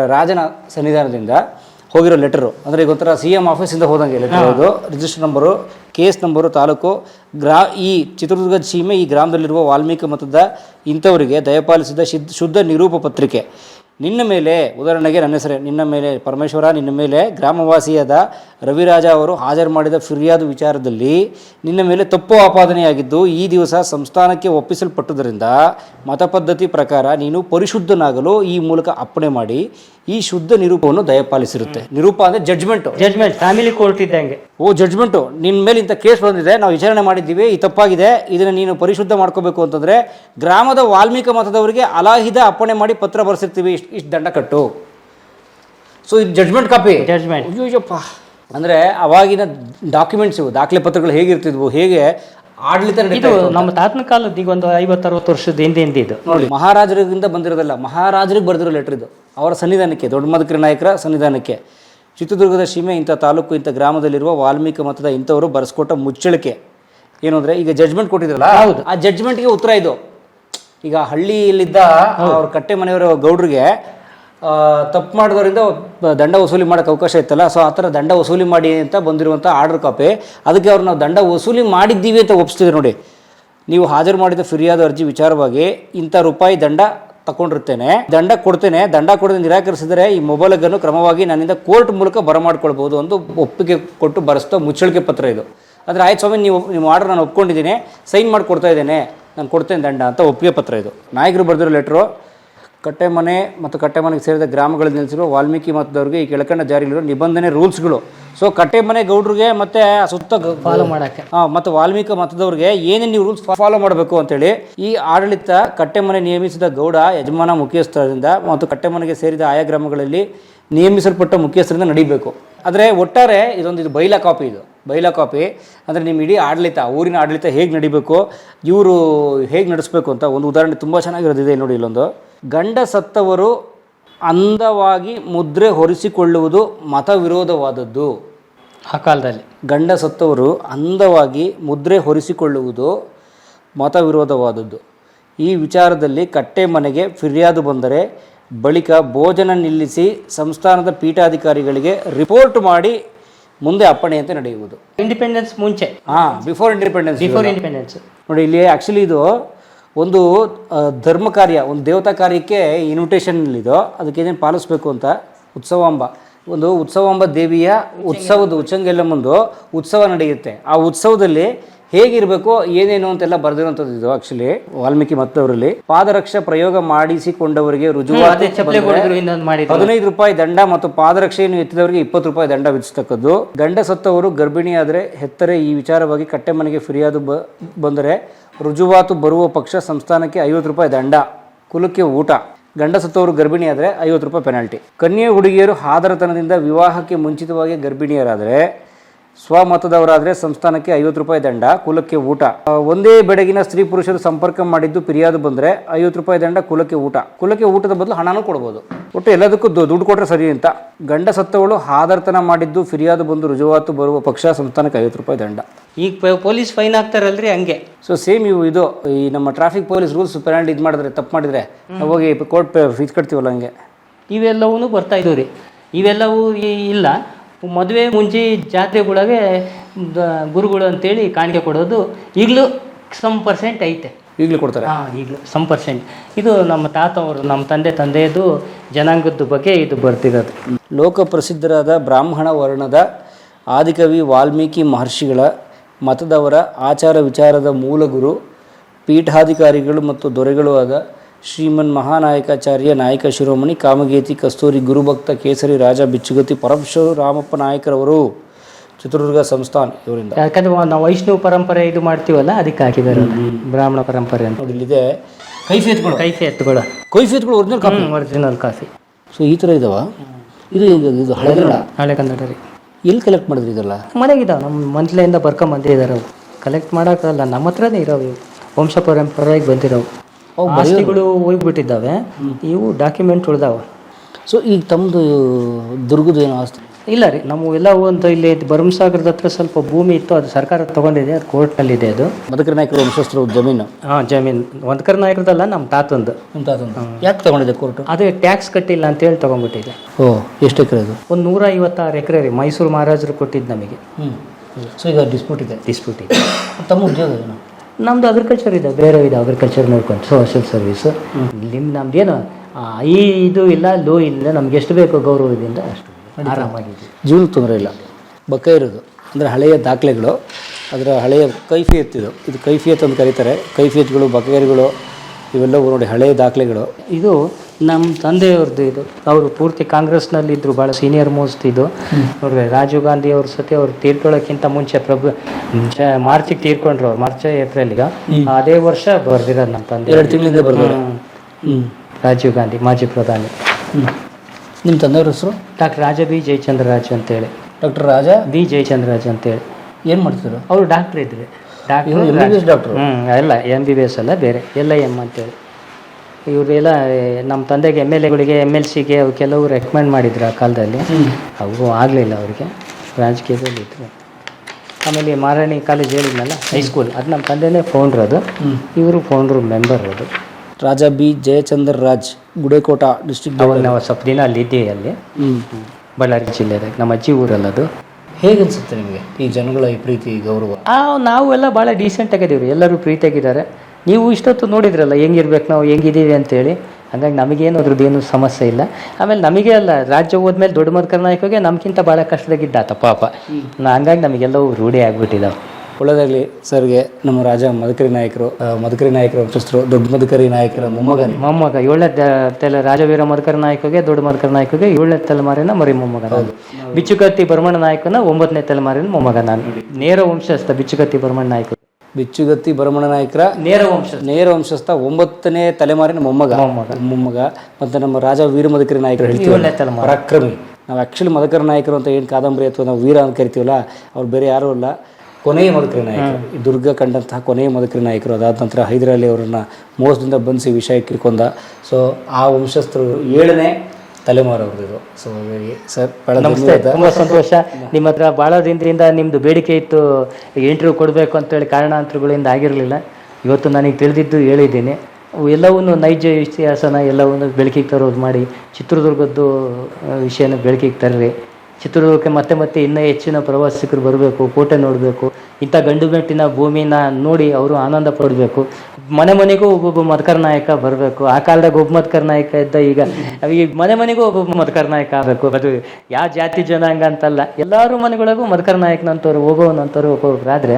ರಾಜನ ಸನ್ನಿಧಾನದಿಂದ ಹೋಗಿರೋ ಲೆಟರು. ಅಂದರೆ ಈಗ ಒಂಥರ ಸಿ ಎಂ ಆಫೀಸಿಂದ ಹೋದಂಗೆ ಲೆಟರ್ ಅದು. Register number case number taluk ಗ್ರಾ ಈ ಚಿತ್ರದುರ್ಗ ಸೀಮೆ ಈ ಗ್ರಾಮದಲ್ಲಿರುವ ವಾಲ್ಮೀಕಿ ಮತದ ಇಂಥವರಿಗೆ ದಯಪಾಲಿಸಿದ ಶುದ್ಧ ಶುದ್ಧ ನಿರೂಪ ಪತ್ರಿಕೆ. ನಿನ್ನ ಮೇಲೆ ಉದಾಹರಣೆಗೆ ನನ್ನ ಹೆಸರೇ ನಿನ್ನ ಮೇಲೆ ಪರಮೇಶ್ವರ ನಿನ್ನ ಮೇಲೆ ಗ್ರಾಮವಾಸಿಯಾದ ರವಿರಾಜ ಅವರು ಹಾಜರು ಮಾಡಿದ ಫಿರ್ಯಾದು ವಿಚಾರದಲ್ಲಿ ನಿನ್ನ ಮೇಲೆ ತಪ್ಪು ಆಪಾದನೆಯಾಗಿದ್ದು ಈ ದಿವಸ ಸಂಸ್ಥಾನಕ್ಕೆ ಒಪ್ಪಿಸಲ್ಪಟ್ಟುದರಿಂದ ಮತಪದ್ಧತಿ ಪ್ರಕಾರ ನೀನು ಪರಿಶುದ್ಧನಾಗಲು ಈ ಮೂಲಕ ಅಪ್ಪಣೆ ಮಾಡಿ ಈ ಶುದ್ಧ ನಿರೂಪವನ್ನು ದಯಪಾಲಿಸಿರುತ್ತೆ. ನಿರೂಪ ಅಂದ್ರೆ ಜಡ್ಜ್ಮೆಂಟ್ ಜಡ್ಜ್ಮೆಂಟ್ ಫ್ಯಾಮಿಲಿ ಕೋರ್ಟ್ ಇದ್ದಂಗೆ ಓ ಜಡ್ಜ್ಮೆಂಟ್ ನಿನ್ ಮೇಲೆ ಇಂಥ ಕೇಸ್ ಬಂದಿದೆ ನಾವು ವಿಚಾರಣೆ ಮಾಡಿದ್ದೀವಿ ಈ ತಪ್ಪಾಗಿದೆ ಇದನ್ನ ನೀನು ಪರಿಶುದ್ಧ ಮಾಡ್ಕೋಬೇಕು ಅಂತಂದ್ರೆ ಗ್ರಾಮದ ವಾಲ್ಮೀಕ ಮತದವರಿಗೆ ಅಲಾಹಿದ ಅಪ್ಪಣೆ ಮಾಡಿ ಪತ್ರ ಬರೆಸಿರ್ತೀವಿ ಇಷ್ಟು ಇಷ್ಟು ದಂಡ ಕಟ್ಟು. ಸೊ ಇದು ಜಡ್ಜ್ಮೆಂಟ್ ಕಾಪಿ ಜಡ್ಜ್ಮೆಂಟ್ ಅಯ್ಯೋಯ್ಯಪ್ಪ. ಅಂದ್ರೆ ಅವಾಗಿನ ಡಾಕ್ಯುಮೆಂಟ್ಸ್ ಇವು ದಾಖಲೆ ಪತ್ರಗಳು ಹೇಗಿರ್ತಿದ್ವು ಹೇಗೆ ಆಡಳಿತ ಇದು? ನಮ್ಮ ತಾತನ ಕಾಲದ ಈಗ ಒಂದು ಐವತ್ತರವತ್ತು ವರ್ಷದ ಹಿಂದೆ ಇದು. ನೋಡಿ ಮಹಾರಾಜರಿಂದ ಬಂದಿರೋದಲ್ಲ ಮಹಾರಾಜರಿಗೆ ಬರೆದಿರೋ ಲೆಟರ್ ಇದು. ಅವರ ಸನ್ನಿಧಾನಕ್ಕೆ ದೊಡ್ಡ ಮದಕರಿ ನಾಯಕರ ಸನ್ನಿಧಾನಕ್ಕೆ. ಚಿತ್ರದುರ್ಗದ ಸೀಮೆ ಇಂಥ ತಾಲೂಕು ಇಂಥ ಗ್ರಾಮದಲ್ಲಿರುವ ವಾಲ್ಮೀಕಿ ಮತದ ಇಂಥವರು ಬರೆಸ್ಕೊಟ್ಟ ಮುಚ್ಚಳಿಕೆ. ಏನು ಅಂದರೆ ಈಗ ಜಡ್ಜ್ಮೆಂಟ್ ಕೊಟ್ಟಿದ್ರಲ್ಲ? ಹೌದು. ಆ ಜಡ್ಜ್ಮೆಂಟ್ಗೆ ಉತ್ತರ ಇದು. ಈಗ ಹಳ್ಳಿಯಲ್ಲಿದ್ದ ಅವ್ರ ಕಟ್ಟೆ ಮನೆಯವರ ಗೌಡ್ರಿಗೆ ತಪ್ಪು ಮಾಡಿದವರಿಂದ ದಂಡ ವಸೂಲಿ ಮಾಡೋಕ್ಕೆ ಅವಕಾಶ ಇತ್ತಲ್ಲ ಸೊ ಆ ಥರ ದಂಡ ವಸೂಲಿ ಮಾಡಿ ಅಂತ ಬಂದಿರುವಂಥ ಆರ್ಡರ್ ಕಾಪಿ. ಅದಕ್ಕೆ ಅವ್ರು ನಾವು ದಂಡ ವಸೂಲಿ ಮಾಡಿದ್ದೀವಿ ಅಂತ ಒಪ್ಪಿಸ್ತಿದ್ರು ನೋಡಿ. ನೀವು ಹಾಜರು ಮಾಡಿದ ಫಿರ್ಯಾದು ಅರ್ಜಿ ವಿಚಾರವಾಗಿ ಇಂಥ ರೂಪಾಯಿ ದಂಡ ತಗೊಂಡಿರ್ತೇನೆ ದಂಡ ಕೊಡ್ತೇನೆ, ದಂಡ ಕೊಡದೆ ನಿರಾಕರಿಸಿದರೆ ಈ ಮೊಬೈಲ್ಗನ್ನು ಕ್ರಮವಾಗಿ ನನ್ನಿಂದ ಕೋರ್ಟ್ ಮೂಲಕ ಬರಮಾಡ್ಕೊಳ್ಬೋದು ಅಂತ ಒಪ್ಪಿಗೆ ಕೊಟ್ಟು ಬರೆಸ್ತೋ ಮುಚ್ಚಳಿಕೆ ಪತ್ರ ಇದು. ಆದರೆ ಆಯ್ತು ಸ್ವಾಮಿ, ನೀವು, ನಿಮ್ಮ ಆರ್ಡರ್ ನಾನು ಒಪ್ಕೊಂಡಿದ್ದೀನಿ, ಸೈನ್ ಮಾಡಿ ಕೊಡ್ತಾ ಇದ್ದೇನೆ, ನಾನು ಕೊಡ್ತೇನೆ ದಂಡ ಅಂತ ಒಪ್ಪಿಗೆ ಪತ್ರ ಇದು. ನಾಯಕರು ಬರೆದಿರೋ ಲೆಟ್ರು ಕಟ್ಟೆಮನೆ ಮತ್ತು ಕಟ್ಟೆಮನೆಗೆ ಸೇರಿದ ಗ್ರಾಮಗಳಲ್ಲಿ ನೆಲೆಸಿರುವ ವಾಲ್ಮೀಕಿ ಮತದವ್ರಿಗೆ ಈ ಕೆಳಕಂಡ ಜಾರಿಗಳಿರೋ ನಿಬಂಧನೆ ರೂಲ್ಸ್ಗಳು. ಸೊ ಕಟ್ಟೆಮನೆ ಗೌಡ್ರಿಗೆ ಮತ್ತೆ ಆ ಸುತ್ತ ಫಾಲೋ ಮಾಡಕ್ಕೆ. ಹಾಂ ಮತ್ತು ವಾಲ್ಮೀಕಿ ಮತದವ್ರಿಗೆ ಏನೇನು ನೀವು ರೂಲ್ಸ್ ಫಾಲೋ ಮಾಡಬೇಕು ಅಂತೇಳಿ ಈ ಆಡಳಿತ ಕಟ್ಟೆಮನೆ ನಿಯಮಿಸಿದ ಗೌಡ ಯಜಮಾನ ಮುಖ್ಯಸ್ಥರಿಂದ ಮತ್ತು ಕಟ್ಟೆಮನೆಗೆ ಸೇರಿದ ಆಯಾ ಗ್ರಾಮಗಳಲ್ಲಿ ನಿಯಮಿಸಲ್ಪಟ್ಟ ಮುಖ್ಯಸ್ಥರಿಂದ ನಡೀಬೇಕು. ಆದರೆ ಒಟ್ಟಾರೆ ಇದೊಂದು ಇದು ಬೈಲಾ ಕಾಪಿ ಇದು. ಬೈಲಾ ಕಾಪಿ ಅಂದರೆ ನಿಮ್ಮ ಇಡೀ ಆಡಳಿತ ಊರಿನ ಆಡಳಿತ ಹೇಗೆ ನಡಿಬೇಕು ಇವರು ಹೇಗೆ ನಡೆಸಬೇಕು ಅಂತ ಒಂದು ಉದಾಹರಣೆ ತುಂಬ ಚೆನ್ನಾಗಿರೋದಿದೆ ನೋಡಿ ಇಲ್ಲೊಂದು. ಗಂಡ ಸತ್ತವರು ಅಂದವಾಗಿ ಮುದ್ರೆ ಹೊರಿಸಿಕೊಳ್ಳುವುದು ಮತ ವಿರೋಧವಾದದ್ದು ಆ ಕಾಲದಲ್ಲಿ. ಗಂಡ ಸತ್ತವರು ಅಂದವಾಗಿ ಮುದ್ರೆ ಹೊರಿಸಿಕೊಳ್ಳುವುದು ಮತ ವಿರೋಧವಾದದ್ದು ಈ ವಿಚಾರದಲ್ಲಿ ಕಟ್ಟೆ ಮನೆಗೆ ಫಿರ್ಯಾದು ಬಂದರೆ ಬಳಿಕ ಭೋಜನ ನಿಲ್ಲಿಸಿ ಸಂಸ್ಥಾನದ ಪೀಠಾಧಿಕಾರಿಗಳಿಗೆ ರಿಪೋರ್ಟ್ ಮಾಡಿ ಮುಂದೆ ಅಪ್ಪಣೆಯಂತೆ ನಡೆಯುವುದು. ಇಂಡಿಪೆಂಡೆನ್ಸ್ ಮುಂಚೆ. ಹಾಂ ಬಿಫೋರ್ ಇಂಡಿಪೆಂಡೆನ್ಸ್ ಬಿಫೋರ್ ಇಂಡಿಪೆಂಡೆನ್ಸ್ ನೋಡಿ ಇಲ್ಲಿ ಆ್ಯಕ್ಚುಲಿ ಇದು ಒಂದು ಧರ್ಮ ಕಾರ್ಯ ಒಂದು ದೇವತಾ ಕಾರ್ಯಕ್ಕೆ ಇನ್ವಿಟೇಷನ್ ಇದು ಅದಕ್ಕೆ ಏನೇನು ಪಾಲಿಸ್ಬೇಕು ಅಂತ ಉತ್ಸವಾಂಬ. ಒಂದು ಉತ್ಸವಾಂಬ ದೇವಿಯ ಉತ್ಸವದ ಉಚ್ಚಂಗೆಲ್ಲಮ್ಮಂದು ಉತ್ಸವ ನಡೆಯುತ್ತೆ. ಆ ಉತ್ಸವದಲ್ಲಿ ಹೇಗಿರಬೇಕು ಏನೇನು ಅಂತೆಲ್ಲ ಬರೆದಿರುವಂಥದ್ದು ಇದು ಆಕ್ಚುಲಿ ವಾಲ್ಮೀಕಿ ಮತ್ತವರಲ್ಲಿ. ಪಾದರಕ್ಷೆ ಪ್ರಯೋಗ ಮಾಡಿಸಿಕೊಂಡವರಿಗೆ ರುಜುವಾತಿ ಹದಿನೈದು ರೂಪಾಯಿ ದಂಡ ಮತ್ತು ಪಾದರಕ್ಷೆಯನ್ನು ಎತ್ತಿದವರಿಗೆ ಇಪ್ಪತ್ತು ರೂಪಾಯಿ ದಂಡ ವಿಧಿಸತಕ್ಕದ್ದು. ಗಂಡ ಸತ್ತವರು ಗರ್ಭಿಣಿಯಾದರೆ ಹೆತ್ತರೆ ಈ ವಿಚಾರವಾಗಿ ಕಟ್ಟೆ ಮನೆಗೆ ಫಿರ್ಯಾದು ಬ ಬಂದರೆ ರುಜುವಾತು ಬರುವ ಪಕ್ಷ ಸಂಸ್ಥಾನಕ್ಕೆ ಐವತ್ತು ರೂಪಾಯಿ ದಂಡ ಕುಲಕ್ಕೆ ಊಟ. ಗಂಡ ಸತ್ತವರು ಗರ್ಭಿಣಿಯಾದರೆ ಐವತ್ತು ರೂಪಾಯಿ ಪೆನಾಲ್ಟಿ. ಕನ್ಯೆ ಹುಡುಗಿಯರು ಹಾದರತನದಿಂದ ವಿವಾಹಕ್ಕೆ ಮುಂಚಿತವಾಗಿ ಗರ್ಭಿಣಿಯರಾದರೆ ಸ್ವಮತದವರಾದರೆ ಸಂಸ್ಥಾನಕ್ಕೆ ಐವತ್ತು ರೂಪಾಯಿ ದಂಡ ಕುಲಕ್ಕೆ ಊಟ. ಒಂದೇ ಬೆಡಗಿನ ಸ್ತ್ರೀ ಪುರುಷರು ಸಂಪರ್ಕ ಮಾಡಿದ್ದು ಫಿರ್ಯಾದು ಬಂದರೆ ಐವತ್ತು ರೂಪಾಯಿ ದಂಡ ಕುಲಕ್ಕೆ ಊಟ. ಕುಲಕ್ಕೆ ಊಟದ ಬದಲು ಹಣನೂ ಕೊಡ್ಬೋದು. ಒಟ್ಟು ಎಲ್ಲದಕ್ಕೂ ದುಡ್ಡು ಕೊಟ್ಟರೆ ಸರಿ ಅಂತ. ಗಂಡ ಸತ್ತವಳು ಹಾದರ್ತನ ಮಾಡಿದ್ದು ಫಿರ್ಯಾದು ಬಂದು ರುಜುವಾತು ಬರುವ ಪಕ್ಷ ಸಂಸ್ಥಾನಕ್ಕೆ ಐವತ್ತು ರೂಪಾಯಿ ದಂಡ. ಈಗ ಪೊಲೀಸ್ ಫೈನ್ ಹಾಕ್ತಾರಲ್ರಿ ಹಂಗೆ. ಸೊ ಸೇಮ್ ಇವು ಇದು. ಈ ನಮ್ಮ ಟ್ರಾಫಿಕ್ ಪೊಲೀಸ್ ರೂಲ್ಸ್ ಪೆನಾಲ್ಟಿ ಇದು ಮಾಡಿದ್ರೆ ತಪ್ಪು ಮಾಡಿದರೆ ಹೋಗಿ ಕೋರ್ಟ್ ಫೀಸ್ ಕಟ್ತೀವಲ್ಲ ಹಂಗೆ. ಇವೆಲ್ಲವೂ ಬರ್ತಾ ಇದ್ದೀವಿ ರೀ ಇವೆಲ್ಲವೂ ಇಲ್ಲ. ಮದುವೆ ಮುಂಚೆ ಜಾತ್ರೆಗಳಿಗೆ ಗುರುಗಳು ಅಂತೇಳಿ ಕಾಣಿಕೆ ಕೊಡೋದು ಈಗಲೂ ಸಮ್ ಪರ್ಸೆಂಟ್ ಐತೆ. ಈಗಲೂ ಕೊಡ್ತಾರೆ? ಹಾಂ ಈಗಲೂ ಸಮ್ ಪರ್ಸೆಂಟ್ ಇದು ನಮ್ಮ ತಾತ ಅವರು ನಮ್ಮ ತಂದೆ ತಂದೆಯದು ಜನಾಂಗದ ಬಗ್ಗೆ ಇದು ಬರ್ತಿರೋದು. ಲೋಕ ಪ್ರಸಿದ್ಧರಾದ ಬ್ರಾಹ್ಮಣ ವರ್ಣದ ಆದಿಕವಿ ವಾಲ್ಮೀಕಿ ಮಹರ್ಷಿಗಳ ಮತದವರ ಆಚಾರ ವಿಚಾರದ ಮೂಲಗುರು ಪೀಠಾಧಿಕಾರಿಗಳು ಮತ್ತು ದೊರೆಗಳು ಆದ ಶ್ರೀಮನ್ ಮಹಾನಾಯಕಾಚಾರ್ಯ ನಾಯಕ ಶಿರೋಮಣಿ ಕಾಮಗೇತಿ ಕಸ್ತೂರಿ ಗುರುಭಕ್ತ ಕೇಸರಿ ರಾಜ ಬಿಚ್ಚುಗತಿ ಪರಮೇಶ್ವರ ರಾಮಪ್ಪ ನಾಯಕರವರು ಚಿತ್ರದುರ್ಗ ಸಂಸ್ಥಾನ ಇವರಿಂದ. ಯಾಕಂದ್ರೆ ನಾವು ವೈಷ್ಣವ ಪರಂಪರೆ ಇದು ಮಾಡ್ತೀವಲ್ಲ ಅದಕ್ಕೆ ಹಾಕಿದ್ದಾರೆ ಬ್ರಾಹ್ಮಣ ಪರಂಪರೆ ಅಂತ. ನೋಡಿ ಇಲ್ಲಿದೆ ಕೈಫಿ ಕೈಫೇತ್ಗಳು ಕೈಫಿಯತ್ಗಳು original copy original copy so ಈ ಥರ ಇದಾವ? ಇದು ಇದು- ಇದು ಹಳೆ ಕನ್ನಡ. ಹಳೆ ಕನ್ನಡ ರೀ. ಎಲ್ಲಿ ಕಲೆಕ್ಟ್ ಮಾಡಿದ್ರಿ ಇದೆಲ್ಲ? ಮನೆಗಿದಾವೆ ನಮ್ಮ ಮಂತ್ಲೆಯಿಂದ ಬರ್ಕೊಂಬಂದಿದ್ದಾರೆ ಅವು. ಕಲೆಕ್ಟ್ ಮಾಡೋಕ್ಕಲ್ಲ ನಮ್ಮ ಹತ್ರನೇ ಇರೋವು ವಂಶ ಪರಂಪರೆಯಾಗಿ ಬಂದಿರೋವು. ಆಸ್ತಿಗಳು ಹೋಗ್ಬಿಟ್ಟಿದ್ದಾವೆ. ಇವು ಡಾಕ್ಯುಮೆಂಟ್ ಉಳಿದಾವೆ. ಸೊ ಈಗ ತಮ್ಮದು ದುರ್ಗದ ಏನು ಆಸ್ತಿ? ಇಲ್ಲ ರೀ ನಮ್ಮ ಎಲ್ಲ ಒಂದು ಇಲ್ಲಿ ಭರಮಸಾಗರದ ಹತ್ರ ಸ್ವಲ್ಪ ಭೂಮಿ ಇತ್ತು ಅದು ಸರ್ಕಾರ ತಗೊಂಡಿದೆ ಅದು ಕೋರ್ಟ್ನಲ್ಲಿದೆ ಅದು. ಮದಕರ ನಾಯಕರು ವಂಶಸ್ಥರು ಜಮೀನು? ಹಾಂ ಜಮೀನು. ಒಂದ್ಕರ್ ನಾಯಕರದಲ್ಲ ನಮ್ಮ ತಾತಂದು. ನಿಮ್ಮ ತಾತಂದು? ಯಾಕೆ ತಗೊಂಡಿದೆ ಕೋರ್ಟ್? ಅದು ಟ್ಯಾಕ್ಸ್ ಕಟ್ಟಿಲ್ಲ ಅಂತೇಳಿ ತಗೊಂಡ್ಬಿಟ್ಟಿದೆ. ಓ ಎಷ್ಟು ಎಕರೆ ಅದು? ಒಂದು ನೂರ ಐವತ್ತಾರು ಎಕರೆ ರೀ ಮೈಸೂರು ಮಹಾರಾಜರು ಕೊಟ್ಟಿದ್ದು ನಮಗೆ. ಹ್ಞೂ ಸೊ ಈಗ ಡಿಸ್ಪ್ಯೂಟ್ ಇದೆ. ಡಿಸ್ಪ್ಯೂಟ್ ಇದೆ. ತಮ್ಮ ಉದ್ಯೋಗ ಏನು? ನಮ್ದು ಅಗ್ರಿಕಲ್ಚರ್ ಇದೆ ಬೇರೆ ಇದೆ ಅಗ್ರಿಕಲ್ಚರ್ ನೋಡ್ಕೊಂಡು ಸೋಷಿಯಲ್ ಸರ್ವಿಸ್ ನಿಮ್ಮ ನಮ್ದು ಏನು ಈ ಇದು ಇಲ್ಲ ಲೋ ಇಲ್ಲ ನಮ್ಗೆ ಎಷ್ಟು ಬೇಕೋ ಗೌರವದಿಂದ ಅಷ್ಟು. ಆರಾಮಾಗಿದೆ ಜೀವನ ತೊಂದರೆ ಇಲ್ಲ. ಬಕ್ಕ ಇರೋದು. ಅಂದರೆ ಹಳೆಯ ದಾಖಲೆಗಳು ಅದರ ಹಳೆಯ ಕೈಫಿಯತ್ ಇದು. ಇದು ಕೈಫಿಯತ್ ಅಂತ ಕರೀತಾರೆ. ಕೈಫಿಯತ್ಗಳು ಬಕೇರಿಗಳು ಇವೆಲ್ಲವೂ ನೋಡಿ ಹಳೆಯ ದಾಖಲೆಗಳು. ಇದು ನಮ್ಮ ತಂದೆಯವ್ರದ್ದು ಇದು. ಅವರು ಪೂರ್ತಿ ಕಾಂಗ್ರೆಸ್ನಲ್ಲಿ ಇದ್ರು ಭಾಳ ಸೀನಿಯರ್ ಮೋಸ್ಟ್ ಇದು ನೋಡ್ರಿ ರಾಜೀವ್ ಗಾಂಧಿ ಅವ್ರ ಸತಿ ಅವ್ರು ತೀರ್ಕೊಳ್ಳೋಕ್ಕಿಂತ ಮುಂಚೆ ಪ್ರಭು ಮುಂಚೆ ಮಾರ್ಚಿಗೆ ತೀರ್ಕೊಂಡ್ರು ಅವ್ರು ಮಾರ್ಚ್ ಏಪ್ರಿಲ್ಗೆ. ಅದೇ ವರ್ಷ ಬರ್ದಿರೋದು ನಮ್ಮ ತಂದೆ. ಎರಡು ತಿಂಗಳಿಂದ ಬರ್ತಾರೆ ಹ್ಞೂ ರಾಜೀವ್ ಗಾಂಧಿ ಮಾಜಿ ಪ್ರಧಾನಿ. ಹ್ಞೂ ನಿಮ್ಮ ತಂದೆಯವ್ರ ಹೆಸರು? Doctor Raja B. ಜಯಚಂದ್ರರಾಜ್ ಅಂತೇಳಿ. ಡಾಕ್ಟರ್ ರಾಜ? ಬಿ. ಜಯಚಂದ್ರರಾಜ್ ಅಂತೇಳಿ. ಏನು ಮಾಡ್ತಿದ್ರು? ಅವರು ಡಾಕ್ಟ್ರ್ ಇದ್ರು. Doctor M B B S doctor ಹ್ಞೂ ಅಲ್ಲ ಎಂ ಬಿ ಬಿ ಎಸ್ ಅಲ್ಲ ಬೇರೆ. ಎಲ್ ಐ ಎಂ ಅಂತೇಳಿ. ಇವರೆಲ್ಲ ನಮ್ಮ ತಂದೆಗೆ ಎಂ ಎಲ್ ಎಗಳಿಗೆ ಎಂ ಎಲ್ ಸಿಗೆ ಕೆಲವು ರೆಕಮೆಂಡ್ ಮಾಡಿದ್ರು ಆ ಕಾಲದಲ್ಲಿ. ಅವು ಆಗಲಿಲ್ಲ ಅವರಿಗೆ. ರಾಜಕೀಯದಲ್ಲಿ ಇದ್ರು. ಆಮೇಲೆ ಮಹಾರಾಣಿ ಮಾರಾಣಿ ಕಾಲೇಜ್ ಹೇಳಿದ್ನಲ್ಲ ಹೈಸ್ಕೂಲ್ ಅದು ನಮ್ಮ ತಂದೆನೇ ಫೌಂಡ್ರ್ ಅದು. ಇವರು ಫೌಂಡ್ರು ಮೆಂಬರ್ ಅದು ರಾಜ ಬಿ ಜಯಚಂದ್ರ ರಾಜ್ ಗುಡೇಕೋಟ ಡಿಸ್ಟ್ರಿಕ್ಟ್ ಅವಾಗ ನಾವು ಸ್ವಲ್ಪ ದಿನ ಅಲ್ಲಿ ಇದ್ದೀವಿ ಅಲ್ಲಿ. ಬಳ್ಳಾರಿ ಜಿಲ್ಲೆದಾಗ ನಮ್ಮ ಅಜ್ಜಿ ಊರಲ್ಲ ಅದು. ಹೇಗೆ ಅನ್ಸುತ್ತೆ ನಿಮಗೆ ಈ ಜನಗಳ ಈ ಪ್ರೀತಿ ಗೌರವ? ಆ ನಾವು ಎಲ್ಲ ಭಾಳ ಡೀಸೆಂಟ್ ಆಗಿದ್ದೀವಿ ಎಲ್ಲರೂ ಪ್ರೀತಿಯಾಗಿದ್ದಾರೆ. ನೀವು ಇಷ್ಟೊತ್ತು ನೋಡಿದ್ರಲ್ಲ ಹೆಂಗಿರ್ಬೇಕು ನಾವು ಹೆಂಗಿದ್ದೀವಿ ಅಂತೇಳಿ. ಹಾಗಾಗಿ ನಮಗೇನು ಅದ್ರದ್ದು ಏನು ಸಮಸ್ಯೆ ಇಲ್ಲ. ಆಮೇಲೆ ನಮಗೆ ಅಲ್ಲ ರಾಜ್ಯ ಹೋದ್ಮೇಲೆ ದೊಡ್ಡ ಮದ ನಾಯಕಗೆ ನಮ್ಗಿಂತ ಭಾಳ ಕಷ್ಟದಾಗಿದ್ದಾತ ಪಾಪ. ನಾ- ಹಂಗಾಗಿ ನಮಗೆಲ್ಲವೂ ರೂಢಿ ಆಗ್ಬಿಟ್ಟಿದ್ದಾವೆ ಒಳ್ಳೆಯದಾಗಲಿ ಸರ್ಗೆ ನಮ್ಮ ರಾಜ ಮದಕರಿ ನಾಯಕರು ಆ, ಮದಕರಿ ನಾಯಕರ ವಂಶಸ್ಥರು ದೊಡ್ಡ ಮದಕರಿ ನಾಯಕರ ಮೊಮ್ಮಗ ಮೊಮ್ಮಗ ಏಳನೇ ದ- ತಲೆ ರಾಜವೀರ ಮದಕರ ನಾಯಕಗೆ ದೊಡ್ಡ ಮದಕರ ನಾಯಕಗೆ ಏಳನೇ ತಲೆಮಾರಿನ ಮರಿ ಮೊಮ್ಮಗ ನಾನು. ಬಿಚ್ಚುಕತ್ತಿ ಭರಮಣ ನಾಯಕನ ಒಂಬತ್ತನೇ ತಲೆಮಾರಿನ ಮೊಮ್ಮಗ ನಾನು. ನೇರ ವಂಶಸ್ಥ ಬಿಚ್ಚುಕತ್ತಿ ಭರಮಣ ನಾಯಕ ಬಿಚ್ಚುಗತ್ತಿ ಭರಮಣ ನಾಯಕರ ನೇರ ವಂಶ ನೇರ ವಂಶಸ್ಥ ಒಂಬತ್ತನೇ ತಲೆಮಾರಿನ ಮೊಮ್ಮಗ. ಮೊಮ್ಮಗ. ಮೊಮ್ಮಗ. ಮತ್ತು ನಮ್ಮ ರಾಜ ವೀರ ಮದಕರಿ ನಾಯಕರು ಏಳನೇ ತಲೆಮಾರು. ಪರಾಕ್ರಮಿ. ನಾವು ಆ್ಯಕ್ಚುಲಿ ಮದಕರ ನಾಯಕರು ಅಂತ ಏನು ಕಾದಂಬರಿ ಅಥವಾ ನಾವು ವೀರ ಅಂತ ಕರಿತೀವಲ್ಲ ಅವ್ರು ಬೇರೆ ಯಾರೂ ಅಲ್ಲ. ಕೊನೆಯ ಮದಕರಿ ನಾಯಕರು. ದುರ್ಗ ಕಂಡಂತಹ ಕೊನೆಯ ಮದಕರಿ ನಾಯಕರು ಅದಾದ ನಂತರ ಹೈದರಾಲಿ ಅವರನ್ನು ಮೋಸದಿಂದ ಬಂಧಿಸಿ ವಿಷಯ ಕಿರ್ಕೊಂಡ. ಸೊ ಆ ವಂಶಸ್ಥರು ಏಳನೇ ತಲೆಮಾರು ಅವ್ರದ್ದು ಸೊ ಸರ್ ನಮಸ್ತೆ. ತುಂಬಾ ಸಂತೋಷ. ನಿಮ್ಮ ಹತ್ರ ಭಾಳ ದಿನದಿಂದ ನಿಮ್ದು ಬೇಡಿಕೆ ಇತ್ತು ಇಂಟರ್ವ್ಯೂ ಕೊಡಬೇಕು ಅಂತೇಳಿ ಕಾರಣಾಂತರಗಳಿಂದ ಆಗಿರಲಿಲ್ಲ. ಇವತ್ತು ನನಗೆ ತಿಳಿದಿದ್ದು ಹೇಳಿದ್ದೀನಿ. ಎಲ್ಲವನ್ನು ನೈಜ ಇತಿಹಾಸನ ಎಲ್ಲವನ್ನು ಬೆಳಕಿಗೆ ತರೋದು ಮಾಡಿ ಚಿತ್ರದುರ್ಗದ್ದು ವಿಷಯನ ಬೆಳಕಿಗೆ ತರ್ರಿ. ಚಿತ್ರದುರ್ಗಕ್ಕೆ ಮತ್ತೆ ಮತ್ತೆ ಇನ್ನೂ ಹೆಚ್ಚಿನ ಪ್ರವಾಸಿಗರು ಬರಬೇಕು ಕೋಟೆ ನೋಡಬೇಕು. ಇಂಥ ಗಂಡು ಮೆಟ್ಟಿನ ಭೂಮಿನ ನೋಡಿ ಅವರು ಆನಂದ ಪಡಬೇಕು. ಮನೆ ಮನೆಗೂ ಒಬ್ಬೊಬ್ಬ ಮದಕರ ನಾಯಕ ಬರಬೇಕು. ಆ ಕಾಲದಾಗ ಒಬ್ಬ ಮದಕರ ನಾಯಕ ಇದ್ದ ಈಗ ಈಗ ಮನೆ ಮನೆಗೂ ಒಬ್ಬೊಬ್ಬ ಮದಕರ ನಾಯಕ ಆಗಬೇಕು. ಅದು ಯಾವ ಜಾತಿ ಜನಾಂಗ ಅಂತಲ್ಲ, ಎಲ್ಲರೂ ಮನೆಗಳಿಗೂ ಮದಕರ ನಾಯಕನಂತವ್ರು, ಹೋಗೋನಂತವ್ರು ಒಬ್ಬೊಬ್ರಾದ್ರೆ